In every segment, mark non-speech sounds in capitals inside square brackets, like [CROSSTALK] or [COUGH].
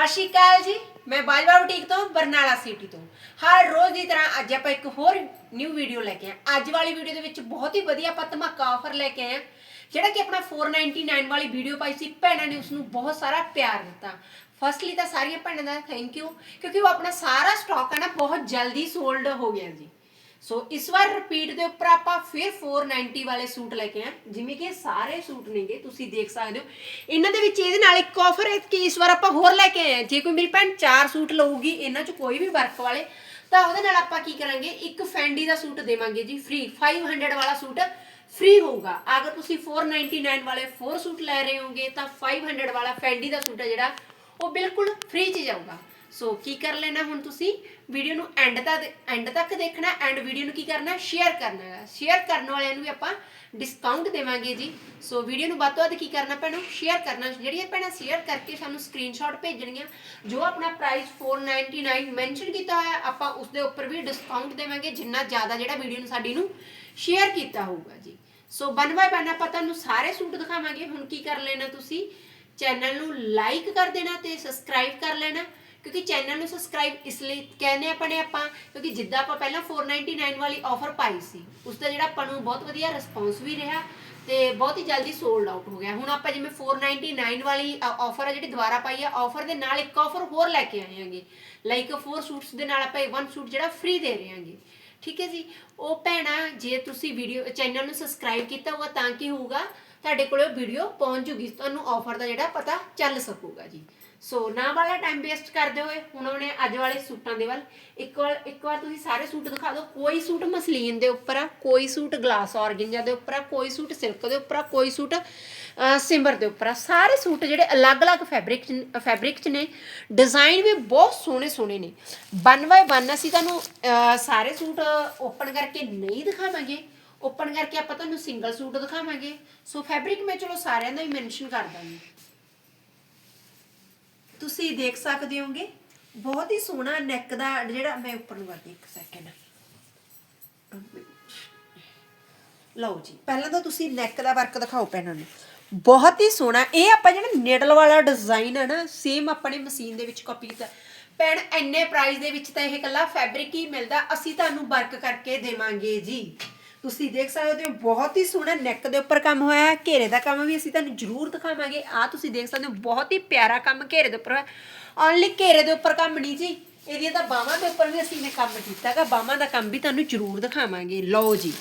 ਸਤਿ ਸ਼੍ਰੀ ਅਕਾਲ ਜੀ। ਮੈਂ ਬਾਜਵਾ ਬੁਟੀਕ ਤੋਂ, ਬਰਨਾਲਾ ਸਿਟੀ ਤੋਂ। ਹਰ ਰੋਜ਼ ਦੀ ਤਰ੍ਹਾਂ ਅੱਜ ਆਪਾਂ ਇੱਕ ਹੋਰ ਨਿਊ ਵੀਡੀਓ ਲੈ ਕੇ ਆਏ ਅੱਜ ਵਾਲੀ ਵੀਡੀਓ ਦੇ ਵਿੱਚ ਬਹੁਤ ਹੀ ਵਧੀਆ ਆਪਾਂ ਧਮਾਕਾ ਆਫਰ ਲੈ ਕੇ ਆਏ ਹਾਂ। ਜਿਹੜਾ ਕਿ ਆਪਣਾ 499 ਵਾਲੀ ਵੀਡੀਓ ਪਾਈ ਸੀ, ਭੈਣਾਂ ਨੇ ਉਸ ਨੂੰ ਬਹੁਤ ਸਾਰਾ ਪਿਆਰ ਦਿੱਤਾ। ਫਸਟਲੀ ਤਾਂ ਸਾਰੀਆਂ ਭੈਣਾਂ ਦਾ ਥੈਂਕ ਯੂ ਕਿਉਂਕਿ ਉਹ ਆਪਣਾ ਸਾਰਾ ਸਟਾਕ ਹੈ ਨਾ, ਬਹੁਤ ਜਲਦੀ ਸੋਲਡ ਹੋ ਗਿਆ ਜੀ। ਸੋ ਇਸ ਵਾਰ ਰਿਪੀਟ ਦੇ ਉੱਪਰ ਆਪਾਂ ਫਿਰ 490 ਵਾਲੇ ਸੂਟ ਲੈ ਕੇ ਆਏ। ਜਿਵੇਂ ਕਿ ਸਾਰੇ ਸੂਟ ਨੇਗੇ, ਤੁਸੀਂ ਦੇਖ ਸਕਦੇ ਹੋ। ਇਹਨਾਂ ਦੇ ਵਿੱਚ ਇਹਦੇ ਨਾਲ ਇੱਕ ਆਫਰ ਹੈ ਕਿ ਇਸ ਵਾਰ ਆਪਾਂ ਹੋਰ ਲੈ ਕੇ ਆਏ ਆ ਜੇ ਕੋਈ ਮੇਰੀ ਭੈਣ ਚਾਰ ਸੂਟ ਲਊਗੀ, ਇਹਨਾਂ 'ਚ ਕੋਈ ਵੀ ਵਰਕ ਵਾਲੇ, ਤਾਂ ਉਹਦੇ ਨਾਲ ਆਪਾਂ ਕੀ ਕਰਾਂਗੇ? ਇੱਕ ਫੈਂਡੀ ਦਾ ਸੂਟ ਦੇਵਾਂਗੇ ਜੀ ਫ੍ਰੀ 500 ਵਾਲਾ ਸੂਟ ਫ੍ਰੀ ਹੋਊਗਾ। ਅਗਰ ਤੁਸੀਂ 499 ਵਾਲੇ 4 ਸੂਟ ਲੈ ਰਹੇ ਹੋਗੇ ਤਾਂ 500 ਵਾਲਾ ਫੈਂਡੀ ਦਾ ਸੂਟ ਹੈ ਜਿਹੜਾ, ਉਹ ਬਿਲਕੁਲ ਫ੍ਰੀ ਚ ਜਾਊਗਾ। ਸੋ ਕੀ ਕਰ ਲੈਣਾ ਹੁਣ ਤੁਸੀਂ? ਵੀਡੀਓ ਨੂੰ ਐਂਡ ਤੱਕ ਐਂਡ ਤੱਕ ਦੇਖਣਾ ਐਂਡ ਵੀਡੀਓ ਨੂੰ ਕੀ ਕਰਨਾ? ਸ਼ੇਅਰ ਕਰਨਾ ਹੈ ਸ਼ੇਅਰ ਕਰਨ ਵਾਲਿਆਂ ਨੂੰ ਵੀ ਆਪਾਂ ਡਿਸਕਾਊਂਟ ਦੇਵਾਂਗੇ ਜੀ। ਸੋ ਵੀਡੀਓ ਨੂੰ ਵੱਧ ਤੋਂ ਵੱਧ ਕੀ ਕਰਨਾ ਪੈਣਾ ਸ਼ੇਅਰ ਕਰਨਾ। ਜਿਹੜੀਆਂ ਭੈਣਾਂ ਸ਼ੇਅਰ ਕਰਕੇ ਸਾਨੂੰ ਸਕਰੀਨਸ਼ਾਟ ਭੇਜਣੀਆਂ, ਜੋ ਆਪਣਾ ਪ੍ਰਾਈਸ 499 ਮੈਂਸ਼ਨ ਕੀਤਾ ਹੋਇਆ, ਆਪਾਂ ਉਸ ਦੇ ਉੱਪਰ ਵੀ ਡਿਸਕਾਊਂਟ ਦੇਵਾਂਗੇ, ਜਿੰਨਾ ਜ਼ਿਆਦਾ ਜਿਹੜਾ ਵੀਡੀਓ ਨੂੰ ਸਾਡੀ ਨੂੰ ਸ਼ੇਅਰ ਕੀਤਾ ਹੋਊਗਾ ਜੀ। ਸੋ ਬਨ ਬਾਏ ਬਨ ਆਪਾਂ ਤੁਹਾਨੂੰ ਸਾਰੇ ਸੂਟ ਦਿਖਾਵਾਂਗੇ। ਹੁਣ ਕੀ ਕਰ ਲੈਣਾ ਤੁਸੀਂ? ਚੈਨਲ ਨੂੰ ਲਾਈਕ ਕਰ ਦੇਣਾ ਤੇ ਸਬਸਕ੍ਰਾਈਬ ਕਰ ਲੈਣਾ। ਕਿਉਂਕਿ ਚੈਨਲ ਨੂੰ ਸਬਸਕ੍ਰਾਈਬ ਇਸ ਲਈ ਕਹਿੰਦੇ ਆਪਾਂ ਨੇ ਆਪਾਂ, ਕਿਉਂਕਿ ਜਿੱਦਾਂ ਆਪਾਂ ਪਹਿਲਾਂ 499 ਵਾਲੀ ਆਫਰ ਪਾਈ ਸੀ ਉਸ ਦਾ ਜਿਹੜਾ ਆਪਾਂ ਨੂੰ ਬਹੁਤ ਵਧੀਆ ਰਿਸਪੌਂਸ ਵੀ ਰਿਹਾ ਤੇ ਬਹੁਤ ਹੀ ਜਲਦੀ ਸੋਲਡ ਆਊਟ ਹੋ ਗਿਆ। ਹੁਣ ਆਪਾਂ ਜਿਵੇਂ 499 ਵਾਲੀ ਆਫਰ ਹੈ ਜਿਹੜੀ ਦੁਬਾਰਾ ਪਾਈ ਹੈ ਆਫਰ ਦੇ ਨਾਲ ਇੱਕ ਆਫਰ ਹੋਰ ਲੈ ਕੇ ਆਏ ਹਾਂਗੇ। ਲਾਈਕ 4 ਸੂਟਸ ਦੇ ਨਾਲ ਆਪਾਂ ਵਨ ਸੂਟ ਜਿਹੜਾ ਫ੍ਰੀ ਦੇ ਰਹੇ ਹਾਂਗੇ। ਠੀਕ ਹੈ ਜੀ? ਉਹ ਭੈਣਾ, ਜੇ ਤੁਸੀਂ ਵੀਡੀਓ ਚੈਨਲ ਨੂੰ ਸਬਸਕ੍ਰਾਈਬ ਕੀਤਾ ਹੋਊਗਾ ਤਾਂ ਕੀ ਹੋਊਗਾ? ਤੁਹਾਡੇ ਕੋਲ ਉਹ ਵੀਡੀਓ ਪਹੁੰਚ ਜੂਗੀ, ਤੁਹਾਨੂੰ ਆਫਰ ਦਾ ਜਿਹੜਾ ਪਤਾ ਚੱਲ ਸਕੂਗਾ ਜੀ। ਸੋ ਨਾ ਵਾਲਾ ਟਾਈਮ ਵੇਸਟ ਕਰਦੇ ਹੋਏ ਹੁਣ ਉਹਨੇ ਅੱਜ ਵਾਲੇ ਸੂਟਾਂ ਦੇ ਵੱਲ ਇੱਕ ਵਾਰ ਇੱਕ ਵਾਰ ਤੁਸੀਂ ਸਾਰੇ ਸੂਟ ਦਿਖਾ ਦਿਓ। ਕੋਈ ਸੂਟ ਮਸਲੀਨ ਦੇ ਉੱਪਰ ਆ ਕੋਈ ਸੂਟ ਗਲਾਸ ਔਰਗਿੰਜਾ ਦੇ ਉੱਪਰ ਆ ਕੋਈ ਸੂਟ ਸਿਲਕ ਦੇ ਉੱਪਰ ਆ ਕੋਈ ਸੂਟ ਅਹ, ਸਿੰਬਰ ਦੇ ਉੱਪਰ ਆ। ਸਾਰੇ ਸੂਟ ਜਿਹੜੇ ਅਲੱਗ-ਅਲੱਗ ਫੈਬਰਿਕ ਫੈਬਰਿਕ ਚ ਨੇ ਡਿਜ਼ਾਈਨ ਵੀ ਬਹੁਤ ਸੋਹਣੇ ਸੋਹਣੇ ਨੇ। ਵਨ ਬਾਏ ਵਨ ਅਸੀਂ ਤੁਹਾਨੂੰ ਸਾਰੇ ਸੂਟ ਓਪਨ ਕਰਕੇ ਨਹੀਂ ਦਿਖਾਵਾਂਗੇ। ਓਪਨ ਕਰਕੇ ਆਪਾਂ ਤੁਹਾਨੂੰ ਸਿੰਗਲ ਸੂਟ ਦਿਖਾਵਾਂਗੇ। ਸੋ ਫੈਬਰਿਕ ਮੈਂ ਚਲੋ ਸਾਰਿਆਂ ਦਾ ਹੀ ਮੈਂਸ਼ਨ ਕਰ ਦਾਂਗੀ। ਤੁਸੀਂ ਦੇਖ ਸਕਦੇ ਹੋਗੇ, ਬਹੁਤ ਹੀ ਸੋਹਣਾ ਨੈਕ ਦਾ ਜਿਹੜਾ, ਮੈਂ ਉੱਪਰ ਨੂੰ ਕਰਦੀ ਇੱਕ ਸੈਕਿੰਡ ਲਓ ਜੀ, ਪਹਿਲਾਂ ਤਾਂ ਤੁਸੀਂ ਨੈਕ ਦਾ ਵਰਕ ਦਿਖਾਓ ਪੈਣਾ ਨੂੰ। ਬਹੁਤ ਹੀ ਸੋਹਣਾ, ਇਹ ਆਪਾਂ ਜਿਹੜਾ ਨੀਡਲ ਵਾਲਾ ਡਿਜ਼ਾਈਨ ਹੈ ਨਾ ਸੇਮ ਆਪਾਂ ਨੇ ਮਸ਼ੀਨ ਦੇ ਵਿੱਚ ਕਾਪੀ ਕੀਤਾ। ਪੈਣ ਇੰਨੇ ਪ੍ਰਾਈਸ ਦੇ ਵਿੱਚ ਤਾਂ ਇਹ ਇਕੱਲਾ ਫੈਬਰਿਕ ਹੀ ਮਿਲਦਾ, ਅਸੀਂ ਤੁਹਾਨੂੰ ਵਰਕ ਕਰਕੇ ਦੇਵਾਂਗੇ ਜੀ। ਤੁਸੀਂ ਦੇਖ ਸਕਦੇ ਹੋ, ਬਹੁਤ ਹੀ ਸੋਹਣਾ ਨੈਕ ਦੇ ਉੱਪਰ ਕੰਮ ਹੋਇਆ ਹੈ, ਘੇਰੇ ਦਾ ਕੰਮ ਵੀ ਅਸੀਂ ਤੁਹਾਨੂੰ ਜ਼ਰੂਰ ਦਿਖਾਵਾਂਗੇ। ਆ ਤੁਸੀਂ ਦੇਖ ਸਕਦੇ ਹੋ, ਬਹੁਤ ਹੀ ਪਿਆਰਾ ਕੰਮ ਘੇਰੇ ਦੇ ਉੱਪਰ ਹੋਇਆ ਓਨਲੀ ਘੇਰੇ ਦੇ ਉੱਪਰ ਕੰਮ ਨਹੀਂ ਜੀ, ਇਹਦੀਆਂ ਤਾਂ ਬਾਹਾਂ ਦੇ ਉੱਪਰ ਵੀ ਅਸੀਂ ਨੇ ਕੰਮ ਕੀਤਾਗਾ ਬਾਹਾਂ ਦਾ ਕੰਮ ਵੀ ਤੁਹਾਨੂੰ ਜ਼ਰੂਰ ਦਿਖਾਵਾਂਗੇ। ਲਓ ਜੀ।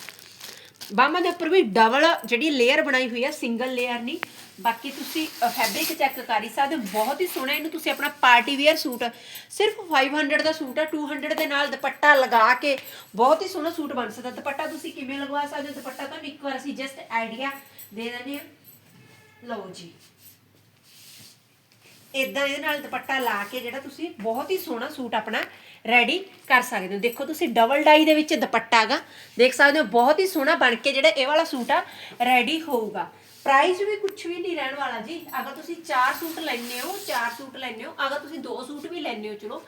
ਬਾਹਾਂ ਦੇ ਉੱਪਰ ਵੀ ਡਬਲ ਜਿਹੜੀ ਲੇਅਰ ਬਣਾਈ ਹੋਈ ਹੈ ਸਿੰਗਲ ਲੇਅਰ ਨਹੀਂ। ਬਾਕੀ ਤੁਸੀਂ ਫੈਬਰਿਕ ਚੈੱਕ ਕਰ ਹੀ ਸਕਦੇ ਬਹੁਤ ਹੀ ਸੋਹਣਾ ਇਹਨੂੰ ਤੁਸੀਂ ਆਪਣਾ ਪਾਰਟੀ ਵੇਅਰ ਸੂਟ, ਸਿਰਫ 500 ਦਾ ਸੂਟ ਹੈ 200 ਦੇ ਨਾਲ ਦੁਪੱਟਾ ਲਗਾ ਕੇ ਬਹੁਤ ਹੀ ਸੋਹਣਾ ਸੂਟ ਬਣ ਸਕਦਾ। ਦੁਪੱਟਾ ਤੁਸੀਂ ਕਿਵੇਂ ਲਗਵਾ ਸਕਦੇ ਹੋ? ਦੁਪੱਟਾ ਤੁਹਾਨੂੰ ਇੱਕ ਵਾਰ ਅਸੀਂ ਜਸਟ ਆਈਡੀਆ ਦੇ ਦਿੰਦੇ ਹਾਂ। ਲਓ ਜੀ। ਇਦਾਂ ਇਹਦੇ ਨਾਲ ਦੁਪੱਟਾ ਲਾ ਕੇ ਜਿਹੜਾ ਤੁਸੀਂ ਬਹੁਤ ਹੀ ਸੋਹਣਾ ਸੂਟ ਆਪਣਾ ਰੈਡੀ ਕਰ ਸਕਦੇ ਹੋ। ਦੇਖੋ ਤੁਸੀਂ ਡਬਲ ਡਾਈ ਦੇ ਵਿੱਚ ਦੁਪੱਟਾ ਹੈਗਾ ਦੇਖ ਸਕਦੇ ਹੋ, ਬਹੁਤ ਹੀ ਸੋਹਣਾ ਬਣ ਕੇ ਜਿਹੜਾ ਇਹ ਵਾਲਾ ਸੂਟ ਆ ਰੈਡੀ ਹੋਊਗਾ। ਪ੍ਰਾਈਸ ਵੀ ਕੁਝ ਵੀ ਨਹੀਂ ਰਹਿਣ ਵਾਲਾ ਜੀ। ਅਗਰ ਤੁਸੀਂ 4 ਸੂਟ ਲੈਣੇ ਹੋ 4 ਸੂਟ ਲੈਣੇ ਹੋ, ਅਗਰ ਤੁਸੀਂ 2 ਸੂਟ ਵੀ ਲੈਣੇ ਹੋ, ਚਲੋ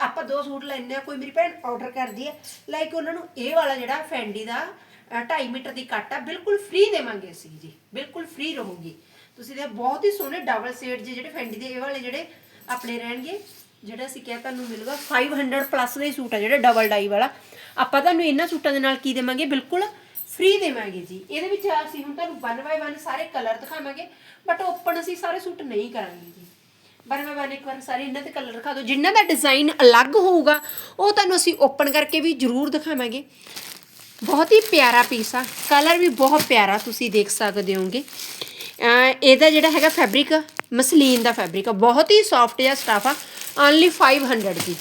ਆਪਾਂ 2 ਸੂਟ ਲੈਣੇ ਆ ਕੋਈ ਮੇਰੀ ਭੈਣ ਆਰਡਰ ਕਰਦੀ ਹੈ। ਲਾਈਕ ਉਹਨਾਂ ਨੂੰ ਇਹ ਵਾਲਾ ਜਿਹੜਾ ਫੈਂਡੀ ਦਾ 2.5 ਮੀਟਰ ਦੀ ਕੱਟ ਆ, ਬਿਲਕੁਲ ਫ੍ਰੀ ਦੇਵਾਂਗੇ ਅਸੀਂ ਜੀ। ਬਿਲਕੁਲ ਫ੍ਰੀ ਰਹੂਗੀ। ਤੁਸੀਂ ਦੇ ਬਹੁਤ ਹੀ ਸੋਹਣੇ ਡਬਲ ਸ਼ੇਡ ਜਿਹੜੇ ਫੈਂਡੀ ਦੇ ਇਹ ਵਾਲੇ ਜਿਹੜੇ ਆਪਣੇ ਰਹਿਣਗੇ। ਜਿਹੜਾ ਅਸੀਂ ਕਿਹਾ ਤੁਹਾਨੂੰ ਮਿਲੂਗਾ 500 ਪਲੱਸ ਦੇ ਸੂਟ ਆ ਜਿਹੜੇ ਡਬਲ ਡਾਈ ਵਾਲਾ। ਆਪਾਂ ਤੁਹਾਨੂੰ ਇਹਨਾਂ ਸੂਟਾਂ ਦੇ ਨਾਲ ਕੀ ਦੇਵਾਂਗੇ? ਬਿਲਕੁਲ ਫ੍ਰੀ ਦੇਵਾਂਗੇ ਜੀ। ਇਹਦੇ ਵਿੱਚ ਅਸੀਂ ਹੁਣ ਤੁਹਾਨੂੰ ਵਨ ਬਾਏ ਵਨ ਸਾਰੇ ਕਲਰ ਦਿਖਾਵਾਂਗੇ ਬਟ ਓਪਨ ਅਸੀਂ ਸਾਰੇ ਸੂਟ ਨਹੀਂ ਕਰਾਂਗੇ ਜੀ। ਵਨ ਬਾਏ ਵਨ ਇੱਕ ਵਾਰ ਸਾਰੇ ਇਹਨਾਂ ਦੇ ਕਲਰ ਦਿਖਾ ਦਿਓ। ਜਿਨ੍ਹਾਂ ਦਾ ਡਿਜ਼ਾਈਨ ਅਲੱਗ ਹੋਊਗਾ, ਉਹ ਤੁਹਾਨੂੰ ਅਸੀਂ ਓਪਨ ਕਰਕੇ ਵੀ ਜ਼ਰੂਰ ਦਿਖਾਵਾਂਗੇ। ਬਹੁਤ ਹੀ ਪਿਆਰਾ ਪੀਸ ਆ। ਕਲਰ ਵੀ ਬਹੁਤ ਪਿਆਰਾ ਤੁਸੀਂ ਦੇਖ ਸਕਦੇ ਹੋਗੇ ਇਹਦਾ ਜਿਹੜਾ ਹੈਗਾ ਫੈਬਰਿਕ ਮਸਲੀਨ ਦਾ ਫੈਬਰਿਕ ਆ। ਬਹੁਤ ਹੀ ਸੌਫਟ ਜਿਹਾ ਸਟਾਫ ਆ। ਓਨਲੀ 500 ਦੀ।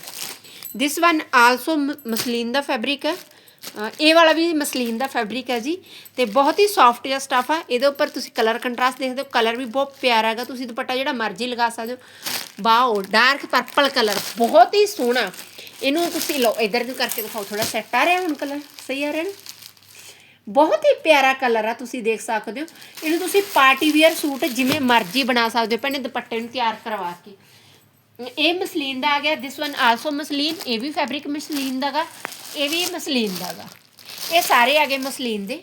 ਦਿਸ ਵਨ ਆਲਸੋ ਮਸਲੀਨ ਦਾ ਫੈਬਰਿਕ ਹੈ। ਇਹ ਵਾਲਾ ਵੀ ਮਸਲੀਨ ਦਾ ਫੈਬਰਿਕ ਹੈ ਜੀ। ਤੇ ਬਹੁਤ ਹੀ ਸੌਫਟ ਜਿਹਾ ਸਟਾਫ ਆ। ਇਹਦੇ ਉੱਪਰ ਤੁਸੀਂ ਕਲਰ ਕੰਟਰਾਸਟ ਦੇਖਦੇ ਹੋ। ਕਲਰ ਵੀ ਬਹੁਤ ਪਿਆਰਾ ਹੈਗਾ। ਤੁਸੀਂ ਦੁਪੱਟਾ ਜਿਹੜਾ ਮਰਜ਼ੀ ਲਗਾ ਸਕਦੇ ਹੋ। ਵਾਓ ਡਾਰਕ ਪਰਪਲ ਕਲਰ ਬਹੁਤ ਹੀ ਸੋਹਣਾ। ਇਹਨੂੰ ਤੁਸੀਂ ਲਓ, ਇਧਰ ਨੂੰ ਕਰਕੇ ਦਿਖਾਓ। ਥੋੜਾ ਸੈੱਟ ਆ ਰਿਹਾ ਹੁਣ ਕਲਰ ਸਹੀ ਆ ਰਿਹਾ ਨਾ? ਬਹੁਤ ਹੀ ਪਿਆਰਾ ਕਲਰ ਆ। ਤੁਸੀਂ ਦੇਖ ਸਕਦੇ ਹੋ। ਇਹਨੂੰ ਤੁਸੀਂ ਪਾਰਟੀ ਵੇਅਰ ਸੂਟ ਜਿਵੇਂ ਮਰਜ਼ੀ ਬਣਾ ਸਕਦੇ ਹੋ। ਪਹਿਲੇ ਦੁਪੱਟੇ ਨੂੰ ਤਿਆਰ ਕਰਵਾ ਕੇ। ਇਹ ਮਸਲੀਨ ਦਾ ਆ ਗਿਆ ਦਿਸ ਵਨ ਆਲਸੋ ਮਸਲੀਨ, ਇਹ ਵੀ ਫੈਬਰਿਕ ਮਸਲੀਨ ਦਾਗਾ ਇਹ ਵੀ ਮਸਲੀਨ ਦਾਗਾ ਇਹ ਸਾਰੇ ਆ ਗਏ ਮਸਲੀਨ ਦੇ।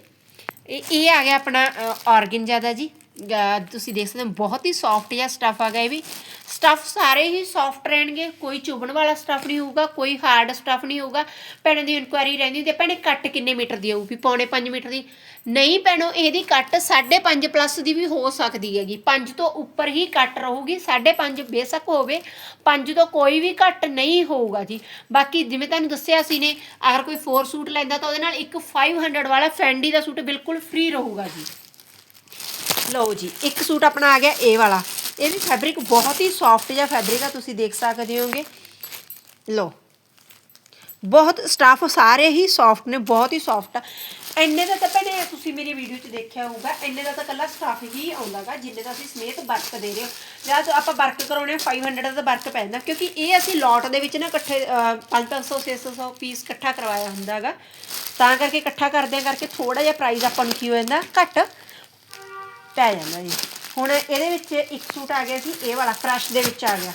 ਇਹ ਇਹ ਆ ਗਿਆ ਆਪਣਾ ਆਰਗਨਜਾ ਦਾ ਜੀ। ਤੁਸੀਂ ਦੇਖ ਸਕਦੇ ਹੋ, ਬਹੁਤ ਹੀ ਸੌਫਟ ਜਿਹਾ ਸਟਫ ਆ ਗਿਆ ਇਹ ਵੀ। ਸਟਫ ਸਾਰੇ ਹੀ ਸੌਫਟ ਰਹਿਣਗੇ, ਕੋਈ ਚੁਭਣ ਵਾਲਾ ਸਟਫ ਨਹੀਂ ਹੋਊਗਾ, ਕੋਈ ਹਾਰਡ ਸਟਫ ਨਹੀਂ ਹੋਊਗਾ। ਭੈਣਾਂ ਦੀ ਇਨਕੁਆਇਰੀ ਰਹਿੰਦੀ ਤੇ ਭੈਣੇ ਕੱਟ ਕਿੰਨੇ ਮੀਟਰ ਦੀ ਆਊ ਪੌਣੇ 5 ਮੀਟਰ ਦੀ। ਨਹੀਂ ਭੈਣੋ, ਇਹਦੀ ਕੱਟ 5.5 ਪਲੱਸ ਦੀ ਵੀ ਹੋ ਸਕਦੀ ਹੈਗੀ। 5 ਤੋਂ ਉੱਪਰ ਹੀ ਕੱਟ ਰਹੂਗੀ 5.5 ਬੇਸ਼ੱਕ ਹੋਵੇ। 5 ਤੋਂ ਕੋਈ ਵੀ ਘੱਟ ਨਹੀਂ ਹੋਊਗਾ ਜੀ। ਬਾਕੀ ਜਿਵੇਂ ਤੁਹਾਨੂੰ ਦੱਸਿਆ ਸੀ ਨੇ, ਅਗਰ ਕੋਈ 4 ਸੂਟ ਲੈਂਦਾ ਤਾਂ ਉਹਦੇ ਨਾਲ ਇੱਕ 500 ਵਾਲਾ ਫੈਂਡੀ ਦਾ ਸੂਟ ਬਿਲਕੁਲ ਫ੍ਰੀ ਰਹੂਗਾ ਜੀ। ਲਓ ਜੀ, ਇੱਕ ਸੂਟ ਆਪਣਾ ਆ ਗਿਆ ਇਹ ਵਾਲਾ। ਇਹ ਵੀ ਫੈਬਰਿਕ ਬਹੁਤ ਹੀ ਸੌਫਟ ਜਿਹਾ ਫੈਬਰਿਕ ਆ, ਤੁਸੀਂ ਦੇਖ ਸਕਦੇ ਹੋਗੇ ਲਓ, ਬਹੁਤ ਸਟਾਫ ਸਾਰੇ ਹੀ ਸੌਫਟ ਨੇ, ਬਹੁਤ ਹੀ ਸੌਫਟ ਆ। ਇੰਨੇ ਦਾ ਤਾਂ ਭੈਣੇ ਤੁਸੀਂ ਮੇਰੀ ਵੀਡੀਓ 'ਚ ਦੇਖਿਆ ਹੋਊਗਾ, ਇੰਨੇ ਦਾ ਤਾਂ ਕੱਲਾ ਸਟਾਫ ਹੀ ਆਉਂਦਾਗਾ, ਜਿੰਨੇ ਦਾ ਅਸੀਂ ਸਮੇਤ ਵਰਕ ਦੇ ਰਹੇ ਹਾਂ। ਜਦ ਆਪਾਂ ਵਰਕ ਕਰਾਉਣੇ ਆ 500 ਦਾ ਤਾਂ ਵਰਕ ਪੈ ਜਾਂਦਾ ਕਿਉਂਕਿ ਇਹ ਅਸੀਂ ਲੋਟ ਦੇ ਵਿੱਚ ਨਾ ਇਕੱਠੇ 500 600 ਪੀਸ ਇਕੱਠਾ ਕਰਵਾਇਆ ਹੁੰਦਾਗਾ। ਤਾਂ ਕਰਕੇ ਇਕੱਠਾ ਕਰਦਿਆਂ ਕਰਕੇ ਥੋੜਾ ਜਿਹਾ ਪ੍ਰਾਈਸ ਆਪਾਂ ਨੂੰ ਕੀ ਹੋ ਜਾਂਦਾ, ਘੱਟ। ਪੈ ਜਾਂਦਾ ਜੀ। ਹੁਣ ਇਹਦੇ ਵਿੱਚ ਇੱਕ ਸੂਟ ਆ ਗਿਆ ਸੀ ਇਹ ਵਾਲਾ ਕ੍ਰਸ਼ ਦੇ ਵਿੱਚ ਆ ਗਿਆ।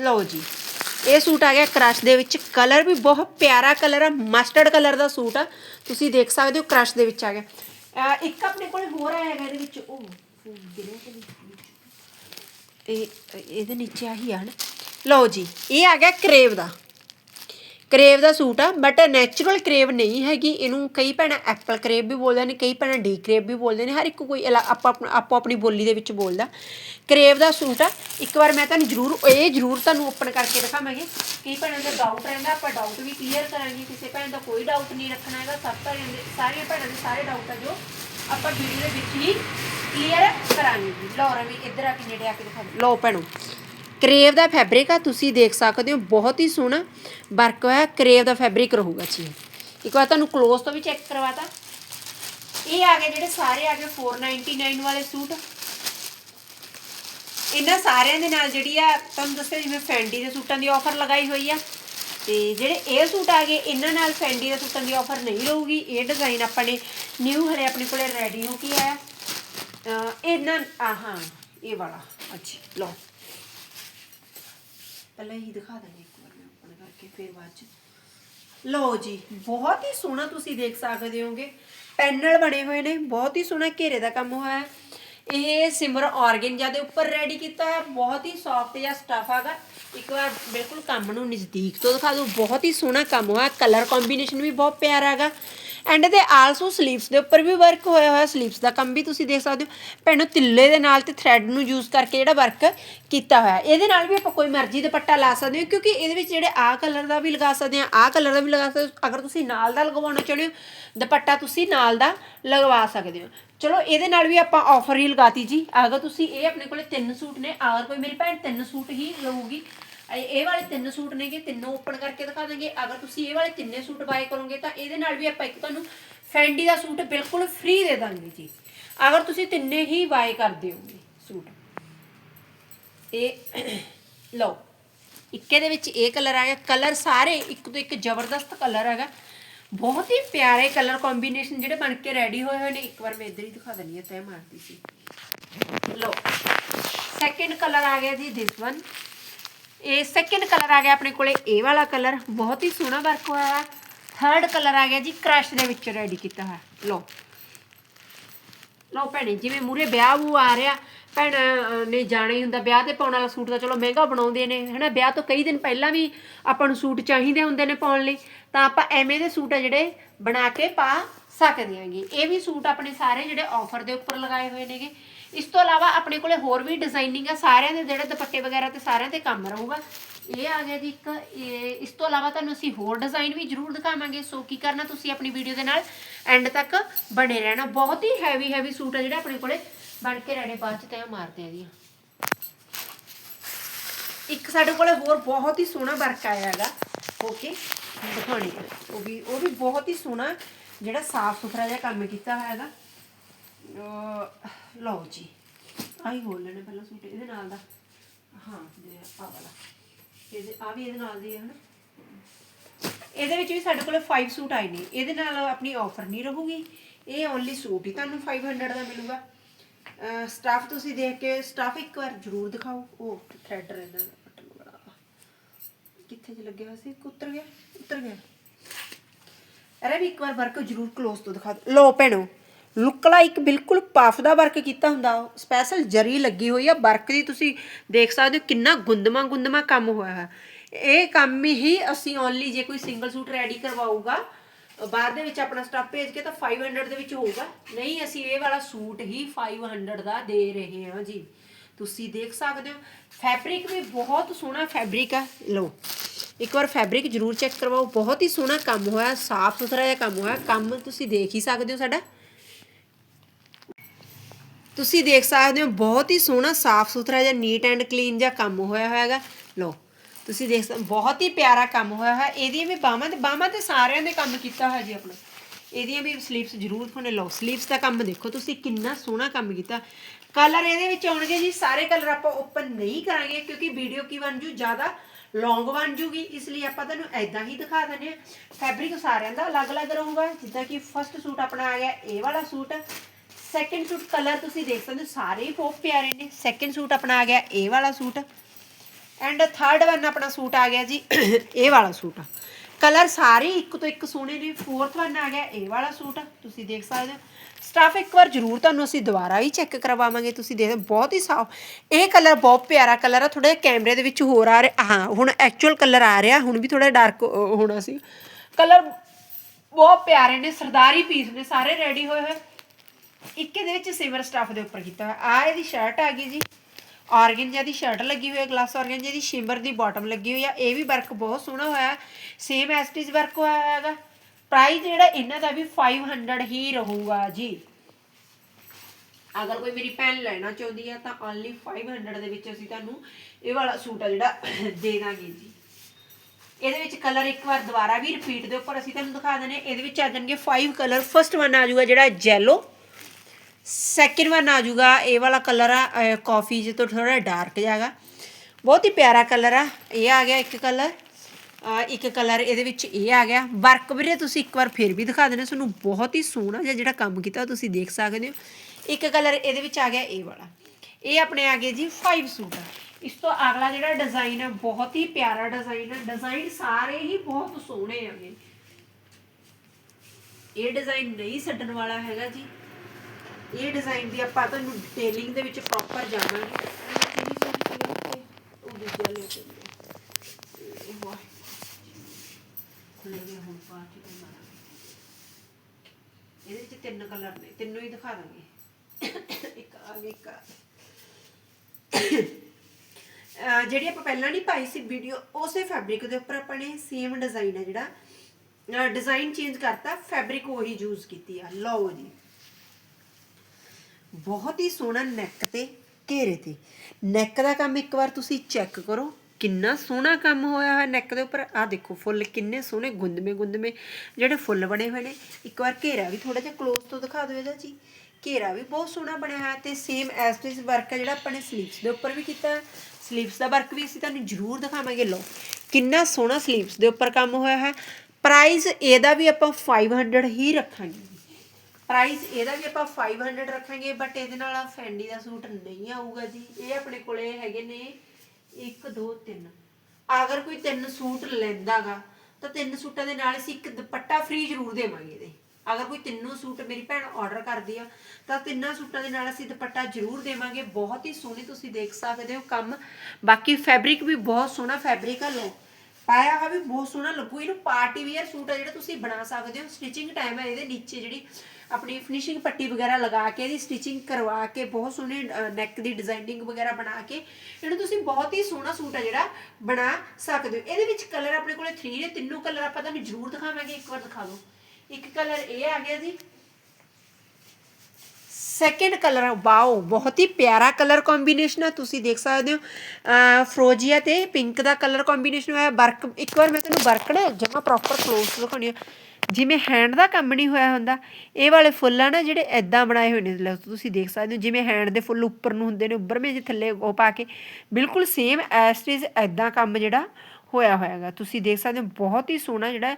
ਲਓ ਜੀ, ਇਹ ਸੂਟ ਆ ਗਿਆ ਕ੍ਰਸ਼ ਦੇ ਵਿੱਚ। ਕਲਰ ਵੀ ਬਹੁਤ ਪਿਆਰਾ ਕਲਰ ਆ, ਮਸਟਰਡ ਕਲਰ ਦਾ ਸੂਟ ਆ। ਤੁਸੀਂ ਦੇਖ ਸਕਦੇ ਹੋ ਕ੍ਰਸ਼ ਦੇ ਵਿੱਚ ਆ ਗਿਆ। ਇੱਕ ਆਪਣੇ ਕੋਲ ਹੋਰ ਆਇਆ ਹੈਗਾ ਇਹਦੇ ਵਿੱਚ। ਉਹ ਇਹ, ਇਹਦੇ ਨੀਚੇ ਆਹੀ ਆ ਨਾ। ਲਓ ਜੀ, ਇਹ ਆ ਗਿਆ ਕਰੇਵ ਦਾ। ਕਰੇਵ ਦਾ ਸੂਟ ਆ ਬਟ ਨੈਚੁਰਲ ਕਰੇਵ ਨਹੀਂ ਹੈਗੀ, ਇਹਨੂੰ ਕਈ ਭੈਣਾਂ ਐਪਲ ਕਰੇਵ ਵੀ ਬੋਲਦੇ ਨੇ, ਕਈ ਭੈਣਾਂ ਡੀ ਕਰੇਵ ਵੀ ਬੋਲਦੇ ਨੇ, ਹਰ ਇੱਕ ਕੋਈ ਆਪਾਂ ਆਪੋ ਆਪਣੀ ਬੋਲੀ ਦੇ ਵਿੱਚ ਬੋਲਦਾ। ਕਰੇਵ ਦਾ ਸੂਟ ਆ, ਇੱਕ ਵਾਰ ਮੈਂ ਤੁਹਾਨੂੰ ਜ਼ਰੂਰ, ਇਹ ਜ਼ਰੂਰ ਤੁਹਾਨੂੰ ਓਪਨ ਕਰਕੇ ਦਿਖਾਵਾਂਗੇ। ਕਈ ਭੈਣਾਂ ਦਾ ਡਾਊਟ ਰਹਿੰਦਾ, ਆਪਾਂ ਡਾਊਟ ਵੀ ਕਲੀਅਰ ਕਰਾਂਗੇ, ਕਿਸੇ ਭੈਣ ਦਾ ਕੋਈ ਡਾਊਟ ਨਹੀਂ ਰੱਖਣਾ ਹੈਗਾ, ਸਭ ਭੈਣਾਂ ਦੇ, ਸਾਰੀਆਂ ਭੈਣਾਂ ਦੇ ਸਾਰੇ ਡਾਊਟ ਆ ਜੋ ਆਪਾਂ ਵੀਡੀਓ ਦੇ ਵਿੱਚ ਹੀ ਕਲੀਅਰ ਕਰਾਂਗੇ। ਜੀ ਲਓ ਰਵੀ, ਇੱਧਰ ਆ ਕੇ ਨੇੜੇ ਆ ਕੇ ਦਿਖਾ ਲਓ ਭੈਣੋ ਕਰੇਵ ਦਾ ਫੈਬਰਿਕ ਆ, ਤੁਸੀਂ ਦੇਖ ਸਕਦੇ ਹੋ, ਬਹੁਤ ਹੀ ਸੋਹਣਾ ਵਰਕ ਹੋਇਆ, ਕਰੇਵ ਦਾ ਫੈਬਰਿਕ ਰਹੂਗਾ ਜੀ। ਇੱਕ ਵਾਰ ਤੁਹਾਨੂੰ ਕਲੋਜ਼ ਤੋਂ ਵੀ ਚੈੱਕ ਕਰਵਾਤਾ। ਇਹ ਆ ਗਏ ਜਿਹੜੇ ਸਾਰੇ ਆ ਗਏ 499 ਵਾਲੇ ਸੂਟ। ਇਹਨਾਂ ਸਾਰਿਆਂ ਦੇ ਨਾਲ ਜਿਹੜੀ ਆ, ਤੁਹਾਨੂੰ ਦੱਸਿਆ ਜਿਵੇਂ ਫੈਂਡੀ ਦੇ ਸੂਟਾਂ ਦੀ ਆਫਰ ਲਗਾਈ ਹੋਈ ਆ। ਤੇ ਜਿਹੜੇ ਇਹ ਸੂਟ ਆ ਗਏ, ਇਹਨਾਂ ਨਾਲ ਫੈਂਡੀ ਦੇ ਸੂਟਾਂ ਦੀ ਆਫਰ ਨਹੀਂ ਰਹੂਗੀ। ਇਹ ਡਿਜ਼ਾਈਨ ਆਪਾਂ ਨੇ ਨਿਊ ਹਰੇ ਆਪਣੇ ਕੋਲੇ ਰੈਡੀ ਹੋ ਕੇ ਆਇਆ। ਇਹਨਾਂ, ਆਹਾਂ, ਇਹ ਵਾਲਾ। ਅੱਛਾ, ਲਓ। ਪਹਿਲਾਂ ਹੀ ਦਿਖਾ ਦਿੰਦੀ ਇੱਕ ਵਾਰ ਮੈਂ ਓਪਨ ਕਰਕੇ, ਫਿਰ ਬਾਅਦ ਚ। ਲਓ ਜੀ, ਬਹੁਤ ਹੀ ਸੋਹਣਾ ਤੁਸੀਂ ਦੇਖ ਸਕਦੇ ਹੋਗੇ। ਪੈਨਲ ਬਣੇ ਹੋਏ ਨੇ, ਬਹੁਤ ਹੀ ਸੋਹਣਾ ਘੇਰੇ ਦਾ ਕੰਮ ਹੋਇਆ। ਹੈ ਇਹ ਸਿਮਰ ਆਰਗਨਜਾ ਦੇ ਉੱਪਰ ਰੈਡੀ ਕੀਤਾ ਹੈ। ਬਹੁਤ ਹੀ ਸੌਫਟ ਜਿਹਾ ਸਟਫ ਹੈਗਾ। ਇੱਕ ਵਾਰ ਬਿਲਕੁਲ ਕੰਮ ਨੂੰ ਨਜ਼ਦੀਕ ਤੋਂ ਦਿਖਾ ਦਿਓ। ਬਹੁਤ ਹੀ ਸੋਹਣਾ ਕੰਮ ਹੋਇਆ। ਕਲਰ ਕੰਬੀਨੇਸ਼ਨ ਵੀ ਬਹੁਤ ਪਿਆਰਾ ਹੈਗਾ। ਐਂਡ ਤੇ ਆਲਸੋ ਸਲੀਵਸ ਦੇ ਉੱਪਰ ਵੀ ਵਰਕ ਹੋਇਆ ਹੋਇਆ ਸਲੀਵਸ ਦਾ ਕੰਮ ਵੀ ਤੁਸੀਂ ਦੇਖ ਸਕਦੇ ਹੋ। ਭੈਣੋ, ਤਿੱਲੇ ਦੇ ਨਾਲ ਤੇ ਥ੍ਰੈਡ ਨੂੰ ਯੂਜ਼ ਕਰਕੇ ਜਿਹੜਾ ਵਰਕ ਕੀਤਾ ਹੋਇਆ। ਇਹਦੇ ਨਾਲ ਵੀ ਆਪਾਂ ਕੋਈ ਮਰਜ਼ੀ ਦੁਪੱਟਾ ਲਾ ਸਕਦੇ ਹੋ, ਕਿਉਂਕਿ ਇਹਦੇ ਵਿੱਚ ਜਿਹੜੇ ਆ ਕਲਰ ਦਾ ਵੀ ਲਗਾ ਸਕਦੇ ਆ ਆਹ ਕਲਰ ਦਾ ਵੀ ਲਗਾ ਸਕਦੇ ਅਗਰ ਤੁਸੀਂ ਨਾਲ ਦਾ ਲਗਵਾਉਣਾ ਚਾਹੁੰਦੇ ਹੋ, ਦੁਪੱਟਾ ਤੁਸੀਂ ਨਾਲ ਦਾ ਲਗਵਾ ਸਕਦੇ ਹੋ। ਚਲੋ, ਇਹਦੇ ਨਾਲ ਵੀ ਆਪਾਂ ਆਫਰ ਹੀ ਲਗਾਤੀ ਜੀ। ਅਗਰ ਤੁਸੀਂ, ਇਹ ਆਪਣੇ ਕੋਲੇ ਤਿੰਨ ਸੂਟ ਨੇ, ਅਗਰ ਕੋਈ ਮੇਰੀ ਭੈਣ ਤਿੰਨ ਸੂਟ ਹੀ ਲਊਗੀ ਇਹ ਵਾਲੇ ਤਿੰਨ ਸੂਟ ਨੇਗੇ, ਤਿੰਨੋਂ ਓਪਨ ਕਰਕੇ ਦਿਖਾ ਦਾਂਗੇ ਅਗਰ ਤੁਸੀਂ ਇਹ ਵਾਲੇ ਤਿੰਨੇ ਸੂਟ ਬਾਏ ਕਰੋਗੇ, ਤਾਂ ਇਹਦੇ ਨਾਲ ਵੀ ਆਪਾਂ ਇੱਕ ਤੁਹਾਨੂੰ ਫੈਂਡੀ ਦਾ ਸੂਟ ਬਿਲਕੁਲ ਫ੍ਰੀ ਦੇ ਦਾਂਗੇ ਜੀ। ਅਗਰ ਤੁਸੀਂ ਤਿੰਨੇ ਹੀ ਬਾਏ ਕਰਦੇ ਹੋਗੇ ਸੂਟ, ਇਹ [COUGHS] ਲਓ, ਇੱਕੇ ਦੇ ਵਿੱਚ ਇਹ ਕਲਰ ਆ ਗਿਆ। ਕਲਰ ਸਾਰੇ ਇੱਕ ਤੋਂ ਇੱਕ ਜ਼ਬਰਦਸਤ ਕਲਰ ਹੈਗਾ। ਬਹੁਤ ਹੀ ਪਿਆਰੇ ਕਲਰ ਕੰਬੀਨੇਸ਼ਨ ਜਿਹੜੇ ਬਣ ਕੇ ਰੈਡੀ ਹੋਏ ਹੋਏ ਨੇ। ਇੱਕ ਵਾਰ ਮੈਂ ਇੱਧਰ ਹੀ ਦਿਖਾ ਦਿੰਦੀ ਹਾਂ ਤੈ ਮਾਰਦੀ ਸੀ। ਲਓ ਸੈਕਿੰਡ ਕਲਰ ਆ ਗਿਆ ਜੀ ਦਿਸ ਵਨ ਇਹ ਸੈਕਿੰਡ ਕਲਰ ਆ ਗਿਆ ਆਪਣੇ ਕੋਲੇ, ਇਹ ਵਾਲਾ ਕਲਰ ਬਹੁਤ ਹੀ ਸੋਹਣਾ ਵਰਕ ਹੋਇਆ ਹੈ ਥਰਡ ਕਲਰ ਆ ਗਿਆ ਜੀ ਕ੍ਰਸ਼ ਦੇ ਵਿੱਚ ਰੈਡੀ ਕੀਤਾ ਹੋਇਆ। ਲਓ। ਲਓ ਭੈਣੇ, ਜਿਵੇਂ ਮੂਰੇ ਵਿਆਹ ਵੂ ਆ ਰਿਹਾ, ਭੈਣ ਨੇ ਜਾਣਾ ਹੀ ਹੁੰਦਾ, ਵਿਆਹ ਤੇ ਪਾਉਣ ਵਾਲਾ ਸੂਟ ਤਾਂ ਚਲੋ ਮਹਿੰਗਾ ਬਣਾਉਂਦੇ ਨੇ, ਹਨਾ? ਵਿਆਹ ਤੋਂ ਕਈ ਦਿਨ ਪਹਿਲਾਂ ਵੀ ਆਪਾਂ ਨੂੰ ਸੂਟ ਚਾਹੀਦੇ ਹੁੰਦੇ ਨੇ ਪਾਉਣ ਲਈ, ਤਾਂ ਆਪਾਂ ਐਵੇਂ ਦੇ ਸੂਟ ਆ ਜਿਹੜੇ ਬਣਾ ਕੇ ਪਾ ਸਕਦੇ ਆਂਗੇ ਇਹ ਵੀ ਸੂਟ ਆਪਣੇ ਸਾਰੇ ਜਿਹੜੇ ਆਫਰ ਦੇ ਉੱਪਰ ਲਗਾਏ ਹੋਏ ਨੇਗੇ। ਇਸ ਤੋਂ ਇਲਾਵਾ ਆਪਣੇ ਕੋਲੇ ਹੋਰ ਵੀ ਡਿਜ਼ਾਈਨਿੰਗ ਆ, ਸਾਰਿਆਂ ਦੇ ਜਿਹੜੇ ਦੁਪੱਟੇ ਵਗੈਰਾ ਤੇ ਸਾਰਿਆਂ ਤੇ ਕੰਮ ਰਹੂਗਾ। ਇਹ ਆ ਗਿਆ ਜੀ ਇੱਕ, ਇਹ ਇਸ ਤੋਂ ਇਲਾਵਾ ਤੁਹਾਨੂੰ ਅਸੀਂ ਹੋਰ ਡਿਜ਼ਾਈਨ ਵੀ ਜ਼ਰੂਰ ਦਿਖਾਵਾਂਗੇ। ਸੋ ਕੀ ਕਰਨਾ ਤੁਸੀਂ ਆਪਣੀ ਵੀਡੀਓ ਦੇ ਨਾਲ ਐਂਡ ਤੱਕ ਬਣੇ ਰਹਿਣਾ। ਬਹੁਤ ਹੀ ਹੈਵੀ ਹੈਵੀ ਸੂਟ ਆ ਜਿਹੜਾ ਆਪਣੇ ਕੋਲੇ ਬਣ ਕੇ ਰਹਿਣੇ, ਬਾਅਦ ਚ ਤੈਅ ਮਾਰਦੇ ਆ ਇਹਦੀਆਂ। ਇੱਕ ਸਾਡੇ ਕੋਲੇ ਹੋਰ ਬਹੁਤ ਹੀ ਸੋਹਣਾ ਵਰਕ ਆਇਆ ਹੈਗਾ। ਓਕੇ ਦਿਖਾਉਣੀ ਹੈ ਉਹ ਵੀ ਉਹ ਵੀ ਬਹੁਤ ਹੀ ਸੋਹਣਾ ਜਿਹੜਾ ਸਾਫ਼ ਸੁਥਰਾ ਜਿਹਾ ਕੰਮ ਕੀਤਾ ਹੋਇਆ ਹੈਗਾ। ਲਓ ਜੀ। ਆਹੀ ਬੋਲ ਲੈਣੇ ਪਹਿਲਾਂ ਸੂਟ, ਇਹਦੇ ਨਾਲ ਦਾ। ਹਾਂ ਇਹ ਆ ਵਾਲਾ। ਇਹਦੇ ਆ ਵੀ ਇਹਦੇ ਨਾਲ ਦੀ ਹੈ, ਹਨਾ? ਇਹਦੇ ਵਿੱਚ ਵੀ ਸਾਡੇ ਕੋਲ 5 ਸੂਟ ਆਏ ਨੇ। ਇਹਦੇ ਨਾਲ ਆਪਣੀ ਆਫਰ ਨਹੀਂ ਰਹੂਗੀ। ਇਹ ਓਨਲੀ ਸੂਟ ਹੀ ਤੁਹਾਨੂੰ 500 ਦਾ ਮਿਲੂਗਾ। ਸਟਾਫ ਤੁਸੀਂ ਦੇਖ ਕੇ ਸਟਾਫ ਇੱਕ ਵਾਰ ਜ਼ਰੂਰ ਦਿਖਾਓ। ਉਹ ਥ੍ਰੈਡ ਰਹਿੰਦਾ ਬਟਨ ਵਾਲਾ ਕਿੱਥੇ ਚ ਲੱਗਿਆ ਹੋਇਆ ਸੀ? ਉਤਰ ਗਿਆ ਉਤਰ ਗਿਆ। ਅਰੇ ਵੀ ਇੱਕ ਵਾਰ ਵਰਕ ਜ਼ਰੂਰ ক্লোਜ਼ ਤੋਂ ਦਿਖਾ ਦਿਓ। ਲੋ ਭੈਣੋ ਲੁਕਲਾ ਇੱਕ ਬਿਲਕੁਲ ਪਫ ਦਾ ਵਰਕ ਕੀਤਾ ਹੁੰਦਾ ਸਪੈਸ਼ਲ ਜਰੀ ਲੱਗੀ ਹੋਈ ਆ ਵਰਕ ਦੀ ਤੁਸੀਂ ਦੇਖ ਸਕਦੇ ਹੋ ਕਿੰਨਾ ਗੁੰਦਮਾ ਗੁੰਦਮਾ ਕੰਮ ਹੋਇਆ ਹੈ ਇਹ ਕੰਮ ਹੀ ਅਸੀਂ ਓਨਲੀ ਜੇ ਕੋਈ ਸਿੰਗਲ ਸੂਟ ਰੈਡੀ ਕਰਵਾਊਗਾ, ਬਾਅਦ ਦੇ ਵਿੱਚ ਆਪਣਾ ਸਟਾਫ ਭੇਜ ਕੇ ਤਾਂ 500 ਦੇ ਵਿੱਚ ਹੋਊਗਾ। ਨਹੀਂ, ਅਸੀਂ ਇਹ ਵਾਲਾ ਸੂਟ ਹੀ 500 ਦਾ ਦੇ ਰਹੇ ਹਾਂ ਜੀ। ਤੁਸੀਂ ਦੇਖ ਸਕਦੇ ਹੋ ਫੈਬਰਿਕ ਵੀ ਬਹੁਤ ਸੋਹਣਾ ਫੈਬਰਿਕ ਆ। ਲਓ, ਇੱਕ ਵਾਰ ਫੈਬਰਿਕ ਜਰੂਰ ਚੈੱਕ ਕਰਵਾਓ, ਬਹੁਤ ਹੀ ਸੋਹਣਾ ਕੰਮ ਹੋਇਆ, ਸਾਫ਼ ਸੁਥਰਾ ਜਿਹਾ ਕੰਮ ਹੋਇਆ, ਕੰਮ ਤੁਸੀਂ ਦੇਖ ਹੀ ਸਕਦੇ ਹੋ ਸਾਡਾ। ਤੁਸੀਂ ਦੇਖ ਸਕਦੇ ਹੋ, ਬਹੁਤ ਹੀ ਸੋਹਣਾ, ਸਾਫ਼ ਸੁਥਰਾ ਜਿਹਾ ਨੀਟ ਐਂਡ ਕਲੀਨ ਜਿਹਾ ਕੰਮ ਹੋਇਆ ਹੋਇਆ ਹੈਗਾ। ਲਓ, ਤੁਸੀਂ ਦੇਖ ਸਕਦੇ, ਬਹੁਤ ਹੀ ਪਿਆਰਾ ਕੰਮ ਹੋਇਆ ਹੋਇਆ। ਇਹਦੀਆਂ ਵੀ ਬਾਹਾਂ ਤੇ ਬਾਹਾਂ ਤੇ ਸਾਰਿਆਂ ਦੇ ਕੰਮ ਕੀਤਾ ਹੋਇਆ ਜੀ ਆਪਣਾ। ਇਹਦੀਆਂ ਵੀ ਸਲੀਵਸ ਜ਼ਰੂਰ ਤੁਹਾਨੂੰ ਲਓ ਸਲੀਵਸ ਦਾ ਕੰਮ ਦੇਖੋ ਤੁਸੀਂ, ਕਿੰਨਾ ਸੋਹਣਾ ਕੰਮ ਕੀਤਾ। ਕਲਰ ਇਹਦੇ ਵਿੱਚ ਆਉਣਗੇ ਜੀ, ਸਾਰੇ ਕਲਰ ਆਪਾਂ ਓਪਨ ਨਹੀਂ ਕਰਾਂਗੇ, ਕਿਉਂਕਿ ਵੀਡੀਓ ਕੀ ਬਣ ਜੂ? ਜ਼ਿਆਦਾ ਲੌਂਗ ਬਣ ਜੂਗੀ। ਇਸ ਲਈ ਆਪਾਂ ਤੁਹਾਨੂੰ ਐਦਾਂ ਹੀ ਦਿਖਾ ਦਿੰਦੇ ਆ ਫੈਬਰਿਕ ਸਾਰਿਆਂ ਦਾ ਅਲੱਗ-ਅਲੱਗ ਰਹੂਗਾ। ਜਿੱਦਾਂ ਕਿ ਫਸਟ ਸੂਟ ਆਪਣਾ ਆ ਗਿਆ, ਇਹ ਵਾਲਾ ਸੂਟ ਸੈਕਿੰਡ ਸੂਟ ਕਲਰ ਤੁਸੀਂ ਦੇਖ ਸਕਦੇ ਹੋ, ਸਾਰੇ ਹੀ ਬਹੁਤ ਪਿਆਰੇ ਨੇ। ਸੈਕਿੰਡ ਸੂਟ ਆਪਣਾ ਆ ਗਿਆ, ਇਹ ਵਾਲਾ ਸੂਟ ਐਂਡ ਥਰਡ ਵਨ ਆਪਣਾ ਸੂਟ ਆ ਗਿਆ ਜੀ, ਇਹ ਵਾਲਾ ਸੂਟ ਕਲਰ ਸਾਰੇ ਇੱਕ ਤੋਂ ਇੱਕ ਸੋਹਣੇ ਨੇ ਫੋਰਥ ਵਨ ਆ ਗਿਆ, ਇਹ ਵਾਲਾ ਸੂਟ ਤੁਸੀਂ ਦੇਖ ਸਕਦੇ ਹੋ। ਸਟਾਫ ਇੱਕ ਵਾਰ ਜ਼ਰੂਰ ਤੁਹਾਨੂੰ ਅਸੀਂ ਦੁਬਾਰਾ ਵੀ ਚੈੱਕ ਕਰਵਾਵਾਂਗੇ, ਤੁਸੀਂ ਦੇਖ ਬਹੁਤ ਹੀ ਸਾਫ਼। ਇਹ ਕਲਰ ਬਹੁਤ ਪਿਆਰਾ ਕਲਰ ਆ ਥੋੜਾ ਕੈਮਰੇ ਦੇ ਵਿੱਚ ਹੋਰ ਆ ਰਿਹਾ, ਹਾਂ, ਹੁਣ ਐਕਚੁਅਲ ਕਲਰ ਆ ਰਿਹਾ, ਹੁਣ ਵੀ ਥੋੜਾ ਡਾਰਕ ਹੋਣਾ ਸੀ। ਕਲਰ ਬਹੁਤ ਪਿਆਰੇ ਨੇ, ਸਰਦਾਰੀ ਪੀਸ ਨੇ, ਸਾਰੇ ਰੈਡੀ ਹੋਏ ਹੋਏ। ਇੱਕ ਇਹਦੇ ਵਿੱਚ ਸਿਮਰ ਸਟਾਫ ਦੇ ਉੱਪਰ ਕੀਤਾ ਹੋਇਆ। ਆ ਇਹਦੀ ਸ਼ਰਟ ਆ ਗਈ ਜੀ। ਆਰਗਨਜਾ ਦੀ ਸ਼ਰਟ ਲੱਗੀ ਹੋਈ ਹੈ ਗਲਾਸ ਆਰਗਨਜਾ ਦੀ ਸ਼ਿਮਰ ਦੀ ਬਾਟਮ ਲੱਗੀ ਹੋਈ ਆ। ਇਹ ਵੀ ਵਰਕ ਬਹੁਤ ਸੋਹਣਾ ਹੋਇਆ। ਸੇਮ ਐਸਟੀਜ ਵਰਕ ਹੋਇਆ ਹੈਗਾ। ਪ੍ਰਾਈਸ ਜਿਹੜਾ ਇਹਨਾਂ ਦਾ ਵੀ 500 ਹੀ ਰਹੂਗਾ ਜੀ। ਅਗਰ ਕੋਈ ਮੇਰੀ ਭੈਣ ਲੈਣਾ ਚਾਹੁੰਦੀ ਆ, ਤਾਂ ਓਨਲੀ 500 ਦੇ ਵਿੱਚ ਅਸੀਂ ਤੁਹਾਨੂੰ ਇਹ ਵਾਲਾ ਸੂਟ ਆ ਜਿਹੜਾ ਦੇ ਦਾਂਗੇ ਜੀ। ਇਹਦੇ ਵਿੱਚ ਕਲਰ ਇੱਕ ਵਾਰ ਦੁਬਾਰਾ ਵੀ ਰਿਪੀਟ ਦੇ ਉੱਪਰ ਅਸੀਂ ਤੁਹਾਨੂੰ ਦਿਖਾ ਦਨੇ ਇਹਦੇ ਵਿੱਚ ਆ ਜਾਣਗੇ 5 ਕਲਰ ਫਰਸਟ ਵਨ ਆ ਜਾਊਗਾ ਜਿਹੜਾ ਜੈਲੋ ਸੈਕਿੰਡ ਵਨ ਆ ਜਾਊਗਾ। ਇਹ ਵਾਲਾ ਕਲਰ ਆ ਕਾਫੀ ਜਿਹਾ ਤੋਂ ਥੋੜਾ ਡਾਰਕ ਜਿਹਾਗਾ ਬਹੁਤ ਹੀ ਪਿਆਰਾ ਕਲਰ ਆ। ਇਹ ਆ ਗਿਆ ਇੱਕ ਕਲਰ ਇੱਕ ਕਲਰ ਇਹਦੇ ਵਿੱਚ ਇਹ ਆ ਗਿਆ। ਵਰਕ ਵੀਰੇ, ਤੁਸੀਂ ਇੱਕ ਵਾਰ ਫਿਰ ਵੀ ਦਿਖਾ ਦੇਣਾ ਤੁਹਾਨੂੰ ਬਹੁਤ ਹੀ ਸੋਹਣਾ ਜਿਹਾ ਜਿਹੜਾ ਕੰਮ ਕੀਤਾ ਤੁਸੀਂ ਦੇਖ ਸਕਦੇ ਹੋ। ਇੱਕ ਕਲਰ ਇਹਦੇ ਵਿੱਚ ਆ ਗਿਆ ਇਹ ਵਾਲਾ। ਇਹ ਆਪਣੇ ਆ ਗਏ ਜੀ 5 ਸੂਟ ਇਸ ਤੋਂ ਅਗਲਾ ਜਿਹੜਾ ਡਿਜ਼ਾਈਨ ਹੈ ਬਹੁਤ ਹੀ ਪਿਆਰਾ ਡਿਜ਼ਾਈਨ ਹੈ ਡਿਜ਼ਾਈਨ ਸਾਰੇ ਹੀ ਬਹੁਤ ਸੋਹਣੇ ਆਗੇ ਇਹ ਡਿਜ਼ਾਈਨ ਨਹੀਂ ਛੱਡਣ ਵਾਲਾ ਹੈਗਾ ਜੀ। ਇਹ ਡਿਜ਼ਾਈਨ ਦੀ ਆਪਾਂ ਤੁਹਾਨੂੰ ਡਿਟੇਲਿੰਗ ਦੇ ਵਿੱਚ ਪ੍ਰੋਪਰ ਜਾਣਾਂਗੇ ਉਹ ਦੂਜਾ ਲੈ ਕੇ ਇਹ ਵਾਹ ਲੈ ਹੁਣ ਪਾਰਟੀ ਤੇ ਮਾਰਾਂਗੇ ਇਹਦੇ ਵਿੱਚ ਤਿੰਨ ਕਲਰ ਨੇ, ਤਿੰਨੋਂ ਹੀ ਦਿਖਾ ਦਾਂਗੇ। ਇੱਕ ਆ ਗਿਆ ਇੱਕ ਆ ਜਿਹੜੀ ਆਪਾਂ ਪਹਿਲਾਂ ਨਹੀਂ ਪਾਈ ਸੀ ਵੀਡੀਓ ਉਸੇ ਫੈਬਰਿਕ ਦੇ ਉੱਪਰ ਆਪਾਂ ਨੇ ਸੇਮ ਡਿਜ਼ਾਈਨ ਹੈ ਜਿਹੜਾ। ਡਿਜ਼ਾਈਨ ਚੇਂਜ ਕਰਤਾ ਫੈਬਰਿਕ ਉਹੀ ਯੂਜ਼ ਕੀਤੀ ਆ। ਲਓ ਜੀ। ਬਹੁਤ ਹੀ ਸੋਹਣਾ ਨੈਕ ਤੇ ਘੇਰੇ ਤੇ। ਨੈਕ ਦਾ ਕੰਮ ਇੱਕ ਵਾਰ ਤੁਸੀਂ ਚੈੱਕ ਕਰੋ, ਕਿੰਨਾ ਸੋਹਣਾ ਕੰਮ ਹੋਇਆ ਹੈ ਨੈਕ ਦੇ ਉੱਪਰ। ਆਹ ਦੇਖੋ, ਫੁੱਲ ਕਿੰਨੇ ਸੋਹਣੇ, ਗੁੰਦਮੇ ਗੁੰਦਮੇ, ਜਿਹੜੇ ਫੁੱਲ ਬਣੇ ਹੋਏ ਨੇ। ਇੱਕ ਵਾਰ ਘੇਰਾ ਵੀ ਥੋੜਾ ਜਿਹਾ ক্লোਜ਼ ਤੋਂ ਦਿਖਾ ਦਿਓ ਇਹਦਾ ਜੀ। ਘੇਰਾ ਵੀ ਬਹੁਤ ਸੋਹਣਾ ਬਣਿਆ ਹੋਇਆ ਤੇ ਸੇਮ ਐਸ ਦਿਸ ਵਰਕ ਹੈ ਜਿਹੜਾ ਆਪਾਂ ਨੇ ਸਲੀਵਸ ਦੇ ਉੱਪਰ ਵੀ ਕੀਤਾ ਸਲੀਵਸ ਦਾ ਵਰਕ ਵੀ ਅਸੀਂ ਤੁਹਾਨੂੰ ਜ਼ਰੂਰ ਦਿਖਾਵਾਂਗੇ। ਲਓ, ਕਿੰਨਾ ਸੋਹਣਾ ਸਲੀਵਸ ਦੇ ਉੱਪਰ ਕੰਮ ਹੋਇਆ ਹੈ। ਪ੍ਰਾਈਸ ਇਹਦਾ ਵੀ ਆਪਾਂ 500 ਹੀ ਰੱਖਾਂਗੇ। ਪ੍ਰਾਈਸ ਇਹਦਾ ਵੀ ਆਪਾਂ 500 ਰੱਖਾਂਗੇ ਬਟ ਇਹਦੇ ਨਾਲ ਫੈਂਡੀ ਦਾ ਸੂਟ ਨਹੀਂ ਆਊਗਾ ਜੀ। ਇਹ ਆਪਣੇ ਕੋਲੇ ਹੈਗੇ ਨੇ 1 2 3 ਅਗਰ ਕੋਈ ਤਿੰਨ ਸੂਟ ਲੈਂਦਾਗਾ, ਤਾਂ ਤਿੰਨ ਸੂਟਾਂ ਦੇ ਨਾਲ ਅਸੀਂ ਇੱਕ ਦੁਪੱਟਾ ਫ੍ਰੀ ਜ਼ਰੂਰ ਦੇਵਾਂਗੇ ਇਹਦੇ। ਅਗਰ ਕੋਈ ਤਿੰਨੋਂ ਸੂਟ ਮੇਰੀ ਭੈਣ ਆਰਡਰ ਕਰਦੀ ਆ, ਤਾਂ ਤਿੰਨਾਂ ਸੂਟਾਂ ਦੇ ਨਾਲ ਅਸੀਂ ਦੁਪੱਟਾ ਜ਼ਰੂਰ ਦੇਵਾਂਗੇ। ਬਹੁਤ ਹੀ ਸੋਹਣੀ ਤੁਸੀਂ ਦੇਖ ਸਕਦੇ ਹੋ ਕੰਮ। ਬਾਕੀ ਫੈਬਰਿਕ ਵੀ ਬਹੁਤ ਸੋਹਣਾ ਫੈਬਰਿਕ ਆ ਲੋ ਪਾਇਆ ਹੋਇਆ ਵੀ ਬਹੁਤ ਸੋਹਣਾ ਲੱਗੂ। ਇਹਨੂੰ ਪਾਰਟੀ ਵੇਅਰ ਸੂਟ ਆ ਜਿਹੜਾ ਤੁਸੀਂ ਬਣਾ ਸਕਦੇ ਹੋ। ਸਟਿਚਿੰਗ ਟਾਈਮ ਹੈ ਇਹਦੇ ਨੀਚੇ ਜਿਹੜੀ ਆਪਣੀ ਫਿਨਿਸ਼ਿੰਗ ਪੱਟੀ ਵਗੈਰਾ ਲਗਾ ਕੇ, ਇਹਦੀ ਸਟਿਚਿੰਗ ਕਰਵਾ ਕੇ, ਬਹੁਤ ਸੋਹਣੀ ਨੈਕ ਦੀ ਡਿਜ਼ਾਈਨਿੰਗ ਵਗੈਰਾ ਬਣਾ ਕੇ, ਇਹਨੂੰ ਤੁਸੀਂ ਬਹੁਤ ਹੀ ਸੋਹਣਾ ਸੂਟ ਆ ਜਿਹੜਾ, ਬਣਾ ਸਕਦੇ ਹੋ। ਇਹਦੇ ਵਿੱਚ ਕਲਰ ਆਪਣੇ ਕੋਲੇ 3 ਨੇ, ਤਿੰਨੋਂ ਕਲਰ ਆਪਾਂ ਤੁਹਾਨੂੰ ਜ਼ਰੂਰ ਦਿਖਾਵਾਂਗੇ, ਇੱਕ ਵਾਰ ਦਿਖਾ ਦਿਓ। ਇੱਕ ਕਲਰ ਇਹ ਆ ਗਿਆ ਜੀ। ਸੈਕੰਡ ਕਲਰ ਵਾਓ, ਬਹੁਤ ਹੀ ਪਿਆਰਾ ਕਲਰ ਕੰਬੀਨੇਸ਼ਨ ਹੈ ਤੁਸੀਂ ਦੇਖ ਸਕਦੇ ਹੋ। ਅਹ ਫਰੋਜੀਆ ਤੇ ਪਿੰਕ ਦਾ ਕਲਰ ਕੰਬੀਨੇਸ਼ਨ ਹੋਇਆ, ਵਰਕ, ਇੱਕ ਵਾਰ ਮੈਂ ਤੁਹਾਨੂੰ ਵਰਕ ਨਾ ਜਮਾ ਪ੍ਰੋਪਰ ਕਲੋਜ਼ ਦਿਖਾਉਣੀ ਆ। ਜਿਵੇਂ ਹੈਂਡ ਦਾ ਕੰਮ ਨਹੀਂ ਹੋਇਆ ਹੁੰਦਾ, ਇਹ ਵਾਲੇ ਫੁੱਲ ਆ ਨਾ ਜਿਹੜੇ ਐਦਾਂ ਬਣਾਏ ਹੋਏ ਨੇ ਤੁਸੀਂ ਦੇਖ ਸਕਦੇ ਹੋ, ਜਿਵੇਂ ਹੈਂਡ ਦੇ ਫੁੱਲ ਉੱਪਰ ਨੂੰ ਹੁੰਦੇ ਨੇ ਉੱਪਰਵੇਂ ਜੇ ਥੱਲੇ ਉਹ ਪਾ ਕੇ, ਬਿਲਕੁਲ ਸੇਮ ਐਸਟਿਜ ਐਦਾਂ ਕੰਮ ਜਿਹੜਾ ਹੋਇਆ ਹੋਇਆਗਾ। ਤੁਸੀਂ ਦੇਖ ਸਕਦੇ ਹੋ, ਬਹੁਤ ਹੀ ਸੋਹਣਾ ਜਿਹੜਾ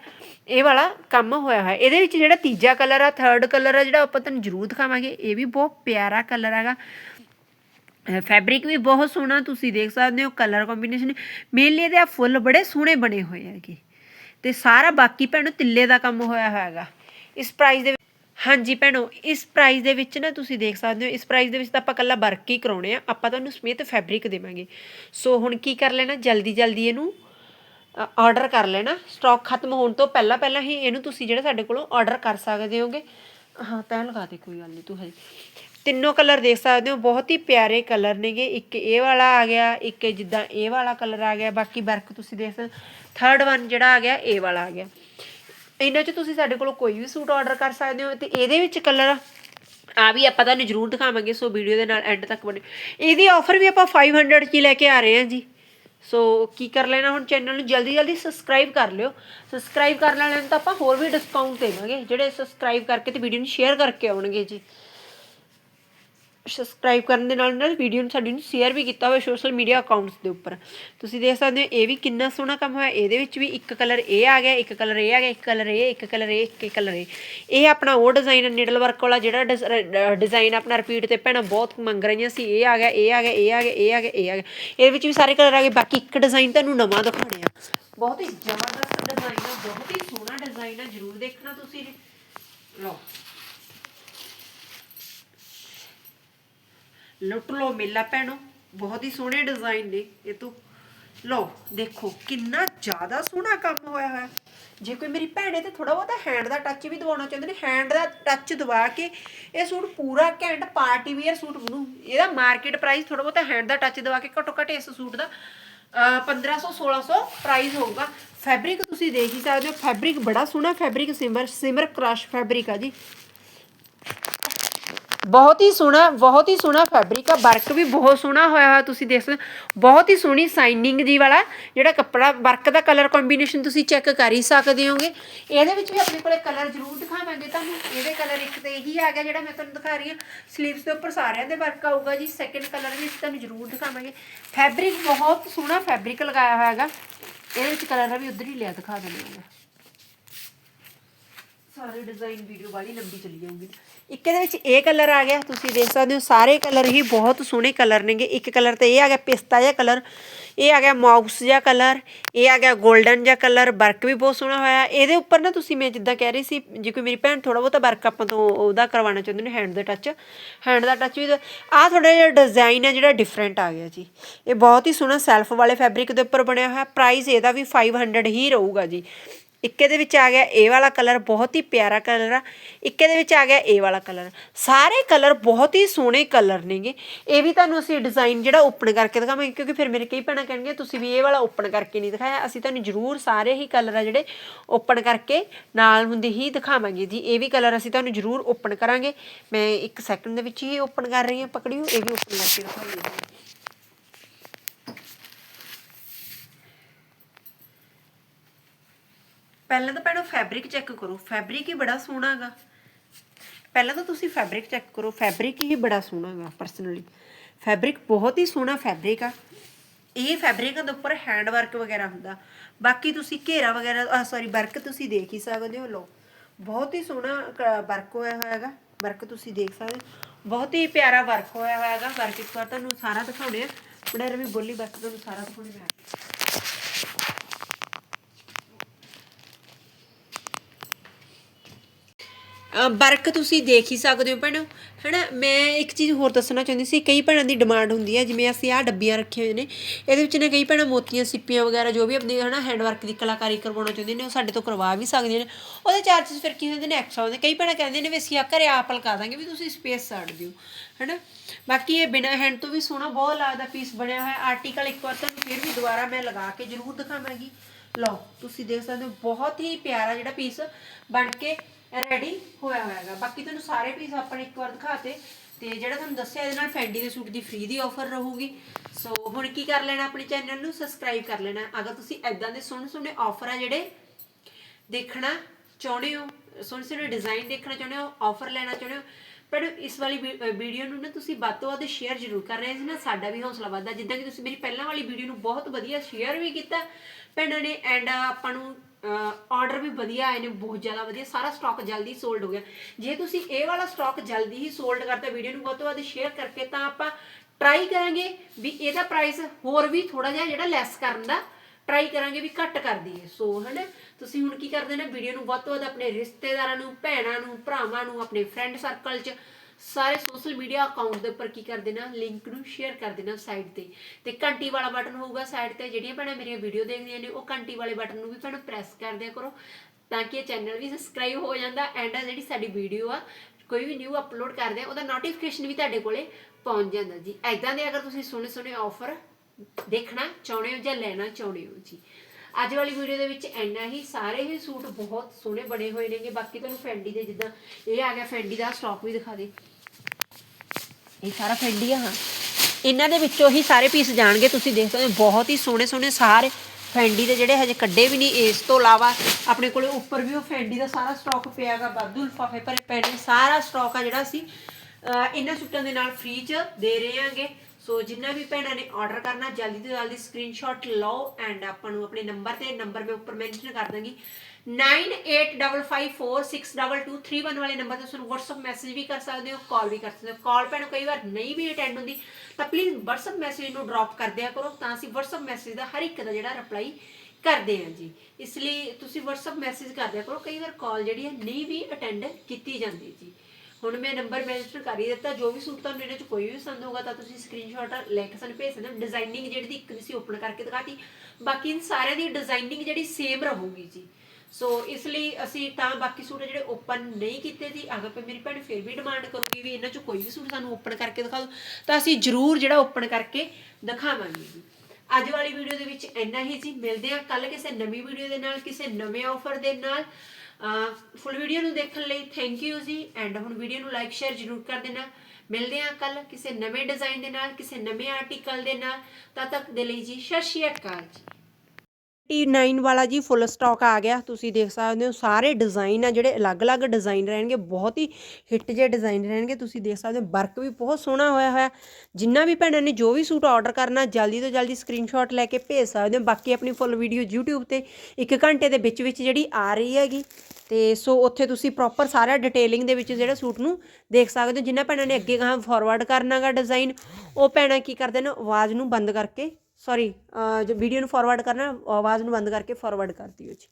ਇਹ ਵਾਲਾ ਕੰਮ ਹੋਇਆ ਹੋਇਆ। ਇਹਦੇ ਵਿੱਚ ਜਿਹੜਾ ਤੀਜਾ ਕਲਰ ਆ ਥਰਡ ਕਲਰ ਆ, ਜਿਹੜਾ ਆਪਾਂ ਤੁਹਾਨੂੰ ਜ਼ਰੂਰ ਦਿਖਾਵਾਂਗੇ, ਇਹ ਵੀ ਬਹੁਤ ਪਿਆਰਾ ਕਲਰ ਹੈਗਾ। ਫੈਬਰਿਕ ਵੀ ਬਹੁਤ ਸੋਹਣਾ, ਤੁਸੀਂ ਦੇਖ ਸਕਦੇ ਹੋ ਕਲਰ ਕੰਬੀਨੇਸ਼ਨ ਮੇਨਲੀ ਇਹਦੇ ਆ ਫੁੱਲ ਬੜੇ ਸੋਹਣੇ ਬਣੇ ਹੋਏ ਹੈਗੇ। ਤੇ ਸਾਰਾ ਬਾਕੀ ਭੈਣੋ ਤਿੱਲੇ ਦਾ ਕੰਮ ਹੋਇਆ ਹੋਇਆ ਹੈਗਾ ਇਸ ਪ੍ਰਾਈਸ ਦੇ ਹਾਂਜੀ ਭੈਣੋ ਇਸ ਪ੍ਰਾਈਸ ਦੇ ਵਿੱਚ ਨਾ ਤੁਸੀਂ ਦੇਖ ਸਕਦੇ ਹੋ ਇਸ ਪ੍ਰਾਈਸ ਦੇ ਵਿੱਚ ਤਾਂ ਆਪਾਂ ਕੱਲਾ ਵਰਕ ਹੀ ਕਰਾਉਣੇ ਆ ਆਪਾਂ ਤੁਹਾਨੂੰ ਸਮੇਤ ਫੈਬਰਿਕ ਦੇਵਾਂਗੇ। ਸੋ ਹੁਣ ਕੀ ਕਰ ਲੈਣਾ ਜਲਦੀ ਜਲਦੀ ਇਹਨੂੰ ਆਰਡਰ ਕਰ ਲੈਣਾ। ਸਟਾਕ ਖਤਮ ਹੋਣ ਤੋਂ ਪਹਿਲਾਂ ਪਹਿਲਾਂ ਹੀ ਇਹਨੂੰ ਤੁਸੀਂ ਜਿਹੜਾ ਸਾਡੇ ਕੋਲੋਂ ਆਰਡਰ ਕਰ ਸਕਦੇ ਹੋਗੇ। ਹਾਂ ਤੈਨੂੰ ਲਗਾ ਦੇ ਕੋਈ ਗੱਲ ਨਹੀਂ ਤੂੰ ਹਜੇ। ਤਿੰਨੋਂ ਕਲਰ ਦੇਖ ਸਕਦੇ ਹੋ ਬਹੁਤ ਹੀ ਪਿਆਰੇ ਕਲਰ ਨੇਗੇ। ਇੱਕ ਇਹ ਵਾਲਾ ਆ ਗਿਆ ਇੱਕ ਜਿੱਦਾਂ ਇਹ ਵਾਲਾ ਕਲਰ ਆ ਗਿਆ। ਬਾਕੀ ਵਰਕ ਤੁਸੀਂ ਦੇਖ ਸਕਦੇ ਥਰਡ ਵਨ ਜਿਹੜਾ ਆ ਗਿਆ ਇਹ ਵਾਲਾ ਆ ਗਿਆ। ਇਹਨਾਂ 'ਚ ਤੁਸੀਂ ਸਾਡੇ ਕੋਲੋਂ ਕੋਈ ਵੀ ਸੂਟ ਆਰਡਰ ਕਰ ਸਕਦੇ ਹੋ ਤੇ ਇਹਦੇ ਵਿੱਚ ਕਲਰ ਆ। ਵੀ ਆਪਾਂ ਤੁਹਾਨੂੰ ਜ਼ਰੂਰ ਦਿਖਾਵਾਂਗੇ, ਸੋ ਵੀਡੀਓ ਦੇ ਨਾਲ ਐਂਡ ਤੱਕ ਬਣੇ। ਇਹਦੀ ਆਫਰ ਵੀ ਆਪਾਂ 500 'ਚ ਹੀ ਲੈ ਕੇ ਆ ਰਹੇ ਹਾਂ ਜੀ। ਸੋ ਕੀ ਕਰ ਲੈਣਾ ਹੁਣ ਚੈਨਲ ਨੂੰ? ਜਲਦੀ ਜਲਦੀ ਸਬਸਕ੍ਰਾਈਬ ਕਰ ਲਿਓ। ਸਬਸਕ੍ਰਾਈਬ ਕਰ ਲੈਣ ਤਾਂ ਆਪਾਂ ਹੋਰ ਵੀ ਡਿਸਕਾਊਂਟ ਦੇਵਾਂਗੇ, ਜਿਹੜੇ ਸਬਸਕ੍ਰਾਈਬ ਕਰਕੇ ਤੇ ਵੀਡੀਓ ਨੂੰ ਸ਼ੇਅਰ ਕਰਕੇ ਆਉਣਗੇ ਜੀ। ਸਬਸਕ੍ਰਾਈਬ ਕਰਨ ਦੇ ਨਾਲ ਨਾਲ ਵੀਡੀਓ ਨੂੰ ਸਾਡੀ ਨੂੰ ਸ਼ੇਅਰ ਵੀ ਕੀਤਾ ਹੋਵੇ ਸੋਸ਼ਲ ਮੀਡੀਆ ਅਕਾਊਂਟਸ ਦੇ ਉੱਪਰ। ਤੁਸੀਂ ਦੇਖ ਸਕਦੇ ਹੋ, ਇਹ ਵੀ ਕਿੰਨਾ ਸੋਹਣਾ ਕੰਮ ਹੋਇਆ। ਇਹਦੇ ਵਿੱਚ ਵੀ ਇੱਕ ਕਲਰ ਇਹ ਆ ਗਿਆ, ਇੱਕ ਕਲਰ ਇਹ ਆ ਗਿਆ, ਇੱਕ ਕਲਰ ਇਹ ਇੱਕ ਕਲਰ ਇਹ ਇੱਕ ਕਲਰ ਇਹ ਇਹ ਆਪਣਾ ਉਹ ਡਿਜ਼ਾਈਨ ਨੀਡਲ ਵਰਕ ਵਾਲਾ ਜਿਹੜਾ ਡਿਜ਼ਾਈਨ ਆਪਣਾ ਰਿਪੀਟ ਤੇ ਭੈਣਾਂ ਬਹੁਤ ਮੰਗ ਰਹੀਆਂ ਸੀ। ਇਹ ਆ ਗਿਆ, ਇਹ ਆ ਗਿਆ, ਇਹ ਆ ਗਿਆ, ਇਹ ਆ ਗਿਆ, ਇਹ ਆ ਗਿਆ। ਇਹਦੇ ਵਿੱਚ ਵੀ ਸਾਰੇ ਕਲਰ ਆ ਗਏ। ਬਾਕੀ ਇੱਕ ਡਿਜ਼ਾਈਨ ਤੁਹਾਨੂੰ ਨਵਾਂ ਦਿਖਾਉਣੇ ਆ। ਬਹੁਤ ਹੀ ਜ਼ਬਰਦਸਤ ਡਿਜ਼ਾਈਨ ਆ, ਬਹੁਤ ਹੀ ਸੋਹਣਾ ਡਿਜ਼ਾਈਨ ਆ। ਜਰੂਰ ਦੇਖਣਾ ਤੁਸੀਂ। ਲਓ। ਲੁੱਟ ਲਓ ਮੇਲਾ ਭੈਣੋ, ਬਹੁਤ ਹੀ ਸੋਹਣੇ ਡਿਜ਼ਾਈਨ ਨੇ ਇਹ ਤੋਂ। ਲਓ, ਦੇਖੋ, ਕਿੰਨਾ ਜ਼ਿਆਦਾ ਸੋਹਣਾ ਕੰਮ ਹੋਇਆ ਹੋਇਆ। ਜੇ ਕੋਈ ਮੇਰੀ ਭੈਣ ਹੈ ਤੇ ਥੋੜਾ ਬਹੁਤਾ ਹੈਂਡ ਦਾ ਟੱਚ ਵੀ ਦਵਾਉਣਾ ਚਾਹੁੰਦੇ ਨੇ ਹੈਂਡ ਦਾ ਟੱਚ ਦਵਾ ਕੇ ਇਹ ਸੂਟ ਪੂਰਾ ਘੈਂਟ ਪਾਰਟੀ ਵੇਅਰ ਸੂਟ ਬਣੂ ਇਹਦਾ ਮਾਰਕੀਟ ਪ੍ਰਾਈਸ ਥੋੜਾ ਬਹੁਤਾ ਹੈਂਡ ਦਾ ਟੱਚ ਦਵਾ ਕੇ ਘੱਟੋ ਘੱਟ ਇਸ ਸੂਟ ਦਾ, ਅਹ 1500 1600 ਪ੍ਰਾਈਸ ਹੋਊਗਾ। ਫੈਬਰਿਕ ਤੁਸੀਂ ਦੇਖ ਹੀ ਸਕਦੇ ਹੋ ਫੈਬਰਿਕ ਬੜਾ ਸੋਹਣਾ fabric shimmer shimmer crush fabric ਆ ਜੀ। ਬਹੁਤ ਹੀ ਸੋਹਣਾ, ਬਹੁਤ ਹੀ ਸੋਹਣਾ ਫੈਬਰਿਕ ਆ। ਵਰਕ ਵੀ ਬਹੁਤ ਸੋਹਣਾ ਹੋਇਆ ਹੋਇਆ ਤੁਸੀਂ ਦੇਖ ਸਕਦੇ ਹੋ। ਬਹੁਤ ਹੀ ਸੋਹਣੀ ਸਾਈਨਿੰਗ ਜੀ ਵਾਲਾ ਜਿਹੜਾ ਕੱਪੜਾ, ਵਰਕ ਦਾ ਕਲਰ ਕੰਬੀਨੇਸ਼ਨ ਤੁਸੀਂ ਚੈੱਕ ਕਰ ਹੀ ਸਕਦੇ ਹੋਗੇ। ਇਹਦੇ ਵਿੱਚ ਵੀ ਆਪਣੇ ਕੋਲੇ ਕਲਰ ਜ਼ਰੂਰ ਦਿਖਾਵਾਂਗੇ ਤੁਹਾਨੂੰ। ਇਹਦੇ ਕਲਰ ਇੱਕ ਤੇ ਇਹੀ ਆ ਗਿਆ ਜਿਹੜਾ ਮੈਂ ਤੁਹਾਨੂੰ ਦਿਖਾ ਰਹੀ ਹਾਂ। ਸਲੀਵਸ ਦੇ ਉੱਪਰ ਸਾਰਿਆਂ ਦੇ ਵਰਕ ਆਊਗਾ ਜੀ। ਸੈਕਿੰਡ ਕਲਰ ਵੀ ਅਸੀਂ ਤੁਹਾਨੂੰ ਜ਼ਰੂਰ ਦਿਖਾਵਾਂਗੇ। ਫੈਬਰਿਕ ਬਹੁਤ ਸੋਹਣਾ ਫੈਬਰਿਕ ਲਗਾਇਆ ਹੋਇਆ ਹੈਗਾ। ਇਹਦੇ ਵਿੱਚ ਕਲਰ ਵੀ ਉਧਰ ਹੀ ਲਿਆ ਦਿਖਾ ਦਿੰਦੇ ਹਾਂ। ਸਾਰੇ ਡਿਜ਼ਾਈਨ ਵੀਡੀਓ ਵਾਲੀ ਲੰਬੀ ਚੱਲੀ ਜਾਊਗੀ। ਇੱਕ ਇਹਦੇ ਵਿੱਚ ਇਹ ਕਲਰ ਆ ਗਿਆ, ਤੁਸੀਂ ਦੇਖ ਸਕਦੇ ਹੋ ਸਾਰੇ ਕਲਰ ਹੀ ਬਹੁਤ ਸੋਹਣੇ ਕਲਰ ਨੇਗੇ। ਇੱਕ ਕਲਰ ਤੇ ਇਹ ਆ ਗਿਆ ਪਿਸਤਾ ਜਿਹਾ ਕਲਰ ਇਹ ਆ ਗਿਆ ਮਾਊਸ ਜਿਹਾ ਕਲਰ ਇਹ ਆ ਗਿਆ 골ਡਨ ਜਿਹਾ ਕਲਰ ਵਰਕ ਵੀ ਬਹੁਤ ਸੋਹਣਾ ਹੋਇਆ। ਇਹਦੇ ਉੱਪਰ ਨਾ ਤੁਸੀਂ ਮੈਂ ਜਿੱਦਾਂ ਕਹਿ ਰਹੀ ਸੀ, ਜੇ ਕੋਈ ਮੇਰੀ ਭੈਣ ਥੋੜਾ ਬਹੁਤਾ ਵਰਕ ਆਪਾਂ ਤੋਂ ਉਹਦਾ ਕਰਵਾਉਣਾ ਚਾਹੁੰਦੇ ਨੇ ਹੈਂਡ ਦਾ ਟੱਚ ਹੈਂਡ ਦਾ ਟੱਚ ਵੀ ਆਹ ਥੋੜਾ ਜਿਹਾ ਡਿਜ਼ਾਈਨ ਹੈ ਜਿਹੜਾ ਡਿਫਰੈਂਟ ਆ ਗਿਆ ਜੀ। ਇਹ ਬਹੁਤ ਹੀ ਸੋਹਣਾ ਸੈਲਫ ਵਾਲੇ ਫੈਬਰਿਕ ਦੇ ਉੱਪਰ ਬਣਿਆ ਹੋਇਆ। ਪ੍ਰਾਈਸ ਇਹਦਾ ਵੀ 500 ਹੀ ਰਹੂਗਾ ਜੀ। ਇੱਕ ਇਹਦੇ ਵਿੱਚ ਆ ਗਿਆ ਇਹ ਵਾਲਾ ਕਲਰ ਬਹੁਤ ਹੀ ਪਿਆਰਾ ਕਲਰ ਆ। ਇੱਕ ਇਹਦੇ ਵਿੱਚ ਆ ਗਿਆ ਇਹ ਵਾਲਾ ਕਲਰ ਸਾਰੇ ਕਲਰ ਬਹੁਤ ਹੀ ਸੋਹਣੇ ਕਲਰ ਨੇਗੇ। ਇਹ ਵੀ ਤੁਹਾਨੂੰ ਅਸੀਂ ਡਿਜ਼ਾਈਨ ਜਿਹੜਾ ਓਪਨ ਕਰਕੇ ਦਿਖਾਵਾਂਗੇ, ਕਿਉਂਕਿ ਫਿਰ ਮੇਰੇ ਕਈ ਭੈਣਾਂ ਕਹਿਣਗੇ ਤੁਸੀਂ ਵੀ ਇਹ ਵਾਲਾ ਓਪਨ ਕਰਕੇ ਨਹੀਂ ਦਿਖਾਇਆ। ਅਸੀਂ ਤੁਹਾਨੂੰ ਜ਼ਰੂਰ ਸਾਰੇ ਹੀ ਕਲਰ ਆ ਜਿਹੜੇ ਓਪਨ ਕਰਕੇ ਨਾਲ ਹੁੰਦੇ ਹੀ ਦਿਖਾਵਾਂਗੇ ਜੀ। ਇਹ ਵੀ ਕਲਰ ਅਸੀਂ ਤੁਹਾਨੂੰ ਜ਼ਰੂਰ ਓਪਨ ਕਰਾਂਗੇ। ਮੈਂ ਇੱਕ ਸੈਕਿੰਡ ਦੇ ਵਿੱਚ ਹੀ ਓਪਨ ਕਰ ਰਹੀ ਹਾਂ, ਪਕੜਿਓ। ਇਹ ਵੀ ਓਪਨ ਕਰਕੇ ਦਿਖਾਉਂਗੀ ਪਹਿਲਾਂ ਤਾਂ ਭੈਣੋ ਫੈਬਰਿਕ ਚੈੱਕ ਕਰੋ ਫੈਬਰਿਕ ਹੀ ਬੜਾ ਸੋਹਣਾ ਹੈਗਾ। ਪਹਿਲਾਂ ਤਾਂ ਤੁਸੀਂ ਫੈਬਰਿਕ ਚੈੱਕ ਕਰੋ ਫੈਬਰਿਕ ਹੀ ਬੜਾ ਸੋਹਣਾ ਹੈਗਾ ਪਰਸਨਲੀ ਫੈਬਰਿਕ ਬਹੁਤ ਹੀ ਸੋਹਣਾ ਫੈਬਰਿਕ ਆ। ਇਹ ਫੈਬਰਿਕਾਂ ਦੇ ਉੱਪਰ ਹੈਂਡ ਵਰਕ ਵਗੈਰਾ ਹੁੰਦਾ। ਬਾਕੀ ਤੁਸੀਂ ਘੇਰਾ ਵਗੈਰਾ ਸੌਰੀ ਵਰਕ ਤੁਸੀਂ ਦੇਖ ਹੀ ਸਕਦੇ ਹੋ ਲੋ ਬਹੁਤ ਹੀ ਸੋਹਣਾ ਵਰਕ ਹੋਇਆ ਹੋਇਆ ਹੈਗਾ। ਵਰਕ ਤੁਸੀਂ ਦੇਖ ਸਕਦੇ ਹੋ। ਬਹੁਤ ਹੀ ਪਿਆਰਾ ਵਰਕ ਹੋਇਆ ਹੋਇਆ ਹੈਗਾ। ਵਰਕ ਇੱਕ ਵਾਰ ਤੁਹਾਨੂੰ ਸਾਰਾ ਦਿਖਾਉਣੇ ਆ। ਬੜਾ ਰਵੀ ਬੋਲੀ ਵਰਕ ਤੁਹਾਨੂੰ ਸਾਰਾ ਦਿਖਾਉਣੇ ਮੈਂ ਵਰਕ ਤੁਸੀਂ ਦੇਖ ਹੀ ਸਕਦੇ ਹੋ ਭੈਣੋ। ਹੈਨਾ, ਮੈਂ ਇੱਕ ਚੀਜ਼ ਹੋਰ ਦੱਸਣਾ ਚਾਹੁੰਦੀ ਸੀ, ਕਈ ਭੈਣਾਂ ਦੀ ਡਿਮਾਂਡ ਹੁੰਦੀ ਹੈ, ਜਿਵੇਂ ਅਸੀਂ ਆਹ ਡੱਬੀਆਂ ਰੱਖੇ ਹੋਏ ਨੇ, ਇਹਦੇ ਵਿੱਚ ਨਾ ਕਈ ਭੈਣਾਂ ਮੋਤੀਆਂ, ਸਿੱਪੀਆਂ ਵਗੈਰਾ, ਜੋ ਵੀ ਆਪਣੀ, ਹਨਾ ਹੈਂਡ ਵਰਕ ਦੀ ਕਲਾਕਾਰੀ ਕਰਵਾਉਣਾ ਚਾਹੁੰਦੇ ਨੇ, ਉਹ ਸਾਡੇ ਤੋਂ ਕਰਵਾ ਵੀ ਸਕਦੀਆਂ ਨੇ। ਉਹਦੇ ਚਾਰजेस ਫਿਰ ਕੀ ਹੁੰਦੇ ਨੇ ਐਕਸਟਰਾ ਹੁੰਦੇ ਕਈ ਭੈਣਾਂ ਕਹਿੰਦੇ ਨੇ ਵੀ ਅਸੀਂ ਆ ਘਰੇ ਆਪ ਲਗਾ ਦਾਂਗੇ ਵੀ ਤੁਸੀਂ ਸਪੇਸ ਛੱਡ ਦਿਓ, ਹੈਨਾ। ਬਾਕੀ ਇਹ ਬਿਨਾ ਹੈਂਡ ਤੋਂ ਵੀ ਸੋਹਣਾ, ਬਹੁਤ ਲੱਗਦਾ ਪੀਸ ਬਣਿਆ ਹੋਇਆ। ਆਰਟੀਕਲ ਇੱਕ ਵਾਰ ਤੁਹਾਨੂੰ ਫਿਰ ਵੀ ਦੁਬਾਰਾ ਮੈਂ ਲਗਾ ਕੇ ਜ਼ਰੂਰ ਦਿਖਾਵਾਂਗੀ। ਲਓ, ਤੁਸੀਂ ਦੇਖ ਸਕਦੇ ਹੋ, ਬਹੁਤ ਹੀ ਪਿਆਰਾ ਜਿਹੜਾ ਪੀਸ ਬਣ ਕੇ ਰੈਡੀ ਹੋਇਆ ਹੋਇਆ ਹੈਗਾ। ਬਾਕੀ ਤੁਹਾਨੂੰ ਸਾਰੇ ਪੀਸ ਆਪਾਂ ਨੇ ਇੱਕ ਵਾਰ ਦਿਖਾਤੇ। ਤੇ ਜਿਹੜਾ ਤੁਹਾਨੂੰ ਦੱਸਿਆ ਇਹਦੇ ਨਾਲ ਫੈਂਡੀ ਦੇ ਸੂਟ ਦੀ ਫ੍ਰੀ ਦੀ ਆਫਰ ਰਹੂਗੀ। ਸੋ ਹੁਣ ਕੀ ਕਰ ਲੈਣਾ ਆਪਣੇ ਚੈਨਲ ਨੂੰ? ਸਬਸਕ੍ਰਾਈਬ ਕਰ ਲੈਣਾ। ਅਗਰ ਤੁਸੀਂ ਐਦਾਂ ਦੇ ਸੋਹਣੇ ਸੋਹਣੇ ਆਫਰ ਆ ਜਿਹੜੇ ਦੇਖਣਾ ਚਾਹੁੰਦੇ ਹੋ, ਸੋਹਣੇ ਸੋਹਣੇ ਡਿਜ਼ਾਈਨ ਦੇਖਣਾ ਚਾਹੁੰਦੇ ਹੋ ਆਫਰ ਲੈਣਾ ਚਾਹੁੰਦੇ ਹੋ, ਪਰ ਇਸ ਵਾਲੀ ਵੀਡੀਓ ਨੂੰ ਨਾ ਤੁਸੀਂ ਵੱਧ ਤੋਂ ਵੱਧ ਸ਼ੇਅਰ ਜ਼ਰੂਰ ਕਰ ਰਹੇ ਸੀ ਨਾ ਸਾਡਾ ਵੀ ਹੌਸਲਾ ਵੱਧਦਾ, ਜਿੱਦਾਂ ਕਿ ਤੁਸੀਂ ਮੇਰੀ ਪਹਿਲਾਂ ਵਾਲੀ ਵੀਡੀਓ ਨੂੰ ਬਹੁਤ ਵਧੀਆ ਸ਼ੇਅਰ ਵੀ ਕੀਤਾ ਭੈਣਾਂ ਨੇ ਐਂਡ ਆਪਾਂ ਨੂੰ ਆਰਡਰ ਵੀ ਵਧੀਆ ਆਏ ਨੇ, ਬਹੁਤ ਜ਼ਿਆਦਾ ਵਧੀਆ, ਸਾਰਾ ਸਟਾਕ ਜਲਦੀ ਸੋਲਡ ਹੋ ਗਿਆ। ਜੇ ਤੁਸੀਂ ਇਹ ਵਾਲਾ ਸਟਾਕ ਜਲਦੀ ਹੀ ਸੋਲਡ ਕਰਤਾ ਵੀਡੀਓ ਨੂੰ ਵੱਧ ਤੋਂ ਵੱਧ ਸ਼ੇਅਰ ਕਰਕੇ, ਤਾਂ ਆਪਾਂ ਟਰਾਈ ਕਰਾਂਗੇ ਵੀ ਇਹਦਾ ਪ੍ਰਾਈਸ ਹੋਰ ਵੀ ਥੋੜਾ ਜਿਹਾ ਜਿਹੜਾ ਲੈਸ ਕਰਨ ਦਾ ਟਰਾਈ ਕਰਾਂਗੇ ਵੀ ਘੱਟ ਕਰ ਦਈਏ। ਸੋ ਹਨਾ, ਤੁਸੀਂ ਹੁਣ ਕੀ ਕਰਦੇ ਨੇ ਵੀਡੀਓ ਨੂੰ ਵੱਧ ਤੋਂ ਵੱਧ ਆਪਣੇ ਰਿਸ਼ਤੇਦਾਰਾਂ ਨੂੰ, ਭੈਣਾਂ ਨੂੰ, ਭਰਾਵਾਂ ਨੂੰ, ਆਪਣੇ ਫਰੈਂਡ ਸਰਕਲ 'ਚ ਸਾਰੇ ਸੋਸ਼ਲ ਮੀਡੀਆ ਅਕਾਊਂਟ ਦੇ ਉੱਪਰ ਕੀ ਕਰ ਦੇਣਾ ਲਿੰਕ ਨੂੰ ਸ਼ੇਅਰ ਕਰ ਦੇਣਾ ਸਾਈਡ ਤੇ। ਤੇ ਘੰਟੀ ਵਾਲਾ ਬਟਨ ਹੋਊਗਾ ਸਾਈਡ ਤੇ, ਜਿਹੜੀਆਂ ਭੈਣਾਂ ਮੇਰੀਆਂ ਵੀਡੀਓ ਦੇਖਦੀਆਂ ਨੇ, ਉਹ ਘੰਟੀ ਵਾਲੇ ਬਟਨ ਨੂੰ ਵੀ ਭੈਣਾਂ ਪ੍ਰੈਸ ਕਰ ਦਿਆ ਕਰੋ, ਤਾਂ ਕਿ ਇਹ ਚੈਨਲ ਵੀ ਸਬਸਕ੍ਰਾਈਬ ਹੋ ਜਾਂਦਾ ਐਂਡ ਆ ਜਿਹੜੀ ਸਾਡੀ ਵੀਡੀਓ ਆ, ਕੋਈ ਵੀ ਨਿਊ ਅਪਲੋਡ ਕਰਦੇ ਆ, ਉਹਦਾ ਨੋਟੀਫਿਕੇਸ਼ਨ ਵੀ ਤੁਹਾਡੇ ਕੋਲੇ ਪਹੁੰਚ ਜਾਂਦਾ ਜੀ। ਐਦਾਂ ਦੇ ਅਗਰ ਤੁਸੀਂ ਸੋਹਣੇ ਸੋਹਣੇ ਆਫਰ ਦੇਖਣਾ ਚਾਹੁੰਦੇ ਹੋ ਜਾਂ ਲੈਣਾ ਚਾਹੁੰਦੇ ਹੋ ਜੀ। ਅੱਜ ਵਾਲੀ ਵੀਡੀਓ ਦੇ ਵਿੱਚ ਇੰਨਾ ਹੀ। ਸਾਰੇ ਹੀ ਸੂਟ ਬਹੁਤ ਸੋਹਣੇ ਬਣੇ ਹੋਏ ਨੇਗੇ। ਬਾਕੀ ਤੁਹਾਨੂੰ ਫੈਂਡੀ ਦੇ ਜਿੱਦਾਂ, ਇਹ ਆ ਗਿਆ ਫੈਂਡੀ ਦਾ ਸਟਾਕ ਵੀ ਦਿਖਾ ਦੇ। ਇਹ ਸਾਰਾ ਫੈਂਡੀ ਆ, ਹਾਂ। ਇਹਨਾਂ ਦੇ ਵਿੱਚੋਂ ਹੀ ਸਾਰੇ ਪੀਸ ਜਾਣਗੇ, ਤੁਸੀਂ ਦੇਖ ਸਕਦੇ ਹੋ, ਬਹੁਤ ਹੀ ਸੋਹਣੇ ਸੋਹਣੇ ਸਾਰੇ ਫੈਂਡੀ ਦੇ ਜਿਹੜੇ ਹਜੇ ਕੱਢੇ ਵੀ ਨਹੀਂ, ਇਸ ਤੋਂ ਇਲਾਵਾ ਆਪਣੇ ਕੋਲੇ ਉੱਪਰ ਵੀ ਉਹ ਫੈਂਡੀ ਦਾ ਸਾਰਾ ਸਟਾਕ ਪਿਆਗਾ ਬਾਦੂ ਲਫਾਫੇ ਭਰੇ ਪਏ ਨੇ ਸਾਰਾ ਸਟਾਕ ਆ ਜਿਹੜਾ ਅਸੀਂ ਇਹਨਾਂ ਸੂਟਾਂ ਦੇ ਨਾਲ ਫ੍ਰੀ ਚ ਦੇ ਰਹੇ ਹਾਂਗੇ। ਸੋ ਜਿੰਨਾ ਵੀ ਭੈਣਾਂ ਨੇ ਆਰਡਰ ਕਰਨਾ, ਜਲਦੀ ਤੋਂ ਜਲਦੀ ਸਕਰੀਨਸ਼ਾਟ ਲਓ ਐਂਡ ਆਪਾਂ ਨੂੰ ਆਪਣੇ ਨੰਬਰ ਤੇ ਨੰਬਰ ਮੈਂ ਉੱਪਰ ਮੈਂਸ਼ਨ ਕਰ ਦਾਂਗੀ। 9855462231 ਵਾਲੇ ਨੰਬਰ ਤੇ ਤੁਹਾਨੂੰ WhatsApp ਮੈਸੇਜ ਵੀ ਕਰ ਸਕਦੇ ਹੋ ਕਾਲ ਵੀ ਕਰ ਸਕਦੇ ਹੋ ਕਾਲ ਭੈਣ ਕਈ ਵਾਰ ਨਹੀਂ ਵੀ ਅਟੈਂਡ ਹੁੰਦੀ ਤਾਂ ਪਲੀਜ਼ WhatsApp ਮੈਸੇਜ ਨੂੰ ਡ੍ਰੌਪ ਕਰ ਦਿਆ ਕਰੋ ਤਾਂ ਅਸੀਂ WhatsApp ਮੈਸੇਜ ਦਾ ਹਰ ਇੱਕ ਦਾ ਜਿਹੜਾ ਰਿਪਲਾਈ ਕਰਦੇ ਹਾਂ ਜੀ ਇਸ ਲਈ ਤੁਸੀਂ WhatsApp ਮੈਸੇਜ ਕਰ ਦਿਆ ਕਰੋ ਕਈ ਵਾਰ ਕਾਲ ਜਿਹੜੀ ਹੈ ਨਹੀਂ ਵੀ ਅਟੈਂਡ ਕੀਤੀ ਜਾਂਦੀ ਜੀ ਹੁਣ ਮੈਂ ਨੰਬਰ ਮੈਂਸ਼ਨ ਕਰ ਹੀ ਦਿੱਤਾ ਜੋ ਵੀ ਸੂਟ ਤੁਹਾਨੂੰ ਇਹਨਾਂ ਚ ਕੋਈ ਵੀ ਪਸੰਦ ਹੋਗਾ ਤਾਂ ਤੁਸੀਂ ਸਕਰੀਨਸ਼ਾਟ ਲੈ ਕੇ ਸਾਨੂੰ ਭੇਜ ਸਕਦੇ ਹੋ ਡਿਜ਼ਾਈਨਿੰਗ ਜਿਹੜੀ ਦੀ ਇੱਕ ਤੁਸੀਂ ਓਪਨ ਕਰਕੇ ਦਿਖਾਤੀ ਬਾਕੀ ਸਾਰਿਆਂ ਦੀ ਡਿਜ਼ਾਈਨਿੰਗ ਜਿਹੜੀ ਸੇਮ ਰਹੂਗੀ ਜੀ ਸੋ ਇਸ ਲਈ ਅਸੀਂ ਤਾਂ ਬਾਕੀ ਸੂਟ ਜਿਹੜੇ ਓਪਨ ਨਹੀਂ ਕੀਤੇ ਸੀ ਅਗਰ ਕੋਈ ਮੇਰੀ ਭੈਣ ਫਿਰ ਵੀ ਡਿਮਾਂਡ ਕਰੂਗੀ ਵੀ ਇਹਨਾਂ ਚੋਂ ਕੋਈ ਵੀ ਸੂਟ ਸਾਨੂੰ ਓਪਨ ਕਰਕੇ ਦਿਖਾ ਦਿਓ। ਤਾਂ ਅਸੀਂ ਜ਼ਰੂਰ ਜਿਹੜਾ ਓਪਨ ਕਰਕੇ ਦਿਖਾਵਾਂਗੇ ਜੀ। ਅੱਜ ਵਾਲੀ ਵੀਡੀਓ ਦੇ ਵਿੱਚ ਇੰਨਾ ਹੀ ਜੀ। ਮਿਲਦੇ ਹਾਂ ਕੱਲ ਕਿਸੇ ਨਵੀਂ ਵੀਡੀਓ ਦੇ ਨਾਲ, ਕਿਸੇ ਨਵੇਂ ਆਫਰ ਦੇ ਨਾਲ। ਫੁੱਲ ਵੀਡੀਓ ਨੂੰ ਦੇਖਣ ਲਈ ਥੈਂਕ ਯੂ ਜੀ। ਐਂਡ ਹੁਣ ਵੀਡੀਓ ਨੂੰ ਲਾਈਕ ਸ਼ੇਅਰ ਜ਼ਰੂਰ ਕਰ ਦੇਣਾ। ਮਿਲਦੇ ਹਾਂ ਕੱਲ ਕਿਸੇ ਨਵੇਂ ਡਿਜ਼ਾਈਨ ਦੇ ਨਾਲ, ਕਿਸੇ ਨਵੇਂ ਆਰਟੀਕਲ ਦੇ ਨਾਲ। ਤਦ ਤੱਕ ਦੇ ਲਈ ਜੀ, ਸਤਿ ਸ਼੍ਰੀ ਅਕਾਲ ਜੀ। 89 ਵਾਲਾ ਜੀ ਫੁੱਲ ਸਟਾਕ ਆ ਗਿਆ। ਤੁਸੀਂ ਦੇਖ ਸਕਦੇ ਹੋ ਸਾਰੇ ਡਿਜ਼ਾਈਨ ਆ ਜਿਹੜੇ ਅਲੱਗ-ਅਲੱਗ ਡਿਜ਼ਾਈਨ ਰਹਿਣਗੇ, ਬਹੁਤ ਹੀ ਹਿੱਟ ਜੇ ਡਿਜ਼ਾਈਨ ਰਹਿਣਗੇ। ਤੁਸੀਂ ਦੇਖ ਸਕਦੇ ਹੋ ਵਰਕ ਵੀ ਬਹੁਤ ਸੋਹਣਾ ਹੋਇਆ ਹੋਇਆ। ਜਿੰਨਾ ਵੀ ਭੈਣਾਂ ਨੇ ਜੋ ਵੀ ਸੂਟ ਆਰਡਰ ਕਰਨਾ, ਜਲਦੀ ਤੋਂ ਜਲਦੀ ਸਕਰੀਨਸ਼ਾਟ ਲੈ ਕੇ ਭੇਜ ਸਕਦੇ ਹੋ। ਬਾਕੀ ਆਪਣੀ ਫੁੱਲ ਵੀਡੀਓ YouTube ਤੇ 1 ਘੰਟੇ ਦੇ ਵਿੱਚ ਵਿੱਚ ਜਿਹੜੀ ਆ ਰਹੀ ਹੈਗੀ। ਤੇ ਸੋ ਉੱਥੇ ਤੁਸੀਂ ਪ੍ਰੋਪਰ ਸਾਰਾ ਡਿਟੇਲਿੰਗ ਦੇ ਵਿੱਚ ਜਿਹੜਾ ਸੂਟ ਨੂੰ ਦੇਖ ਸਕਦੇ ਹੋ। ਜਿੰਨਾ ਭੈਣਾਂ ਨੇ ਅੱਗੇ ਗਾਹਾਂ ਫਾਰਵਰਡ ਕਰਨਾਗਾ ਡਿਜ਼ਾਈਨ ਉਹ ਭੈਣਾਂ ਕੀ ਕਰਦੇ ਨੇ, ਆਵਾਜ਼ ਨੂੰ ਬੰਦ ਕਰਕੇ ਸੌਰੀ ਜੋ ਵੀਡੀਓ ਨੂੰ ਫਾਰਵਰਡ ਕਰਨਾ ਆਵਾਜ਼ ਨੂੰ ਬੰਦ ਕਰਕੇ ਫਾਰਵਰਡ ਕਰ ਦਿਓ ਜੀ।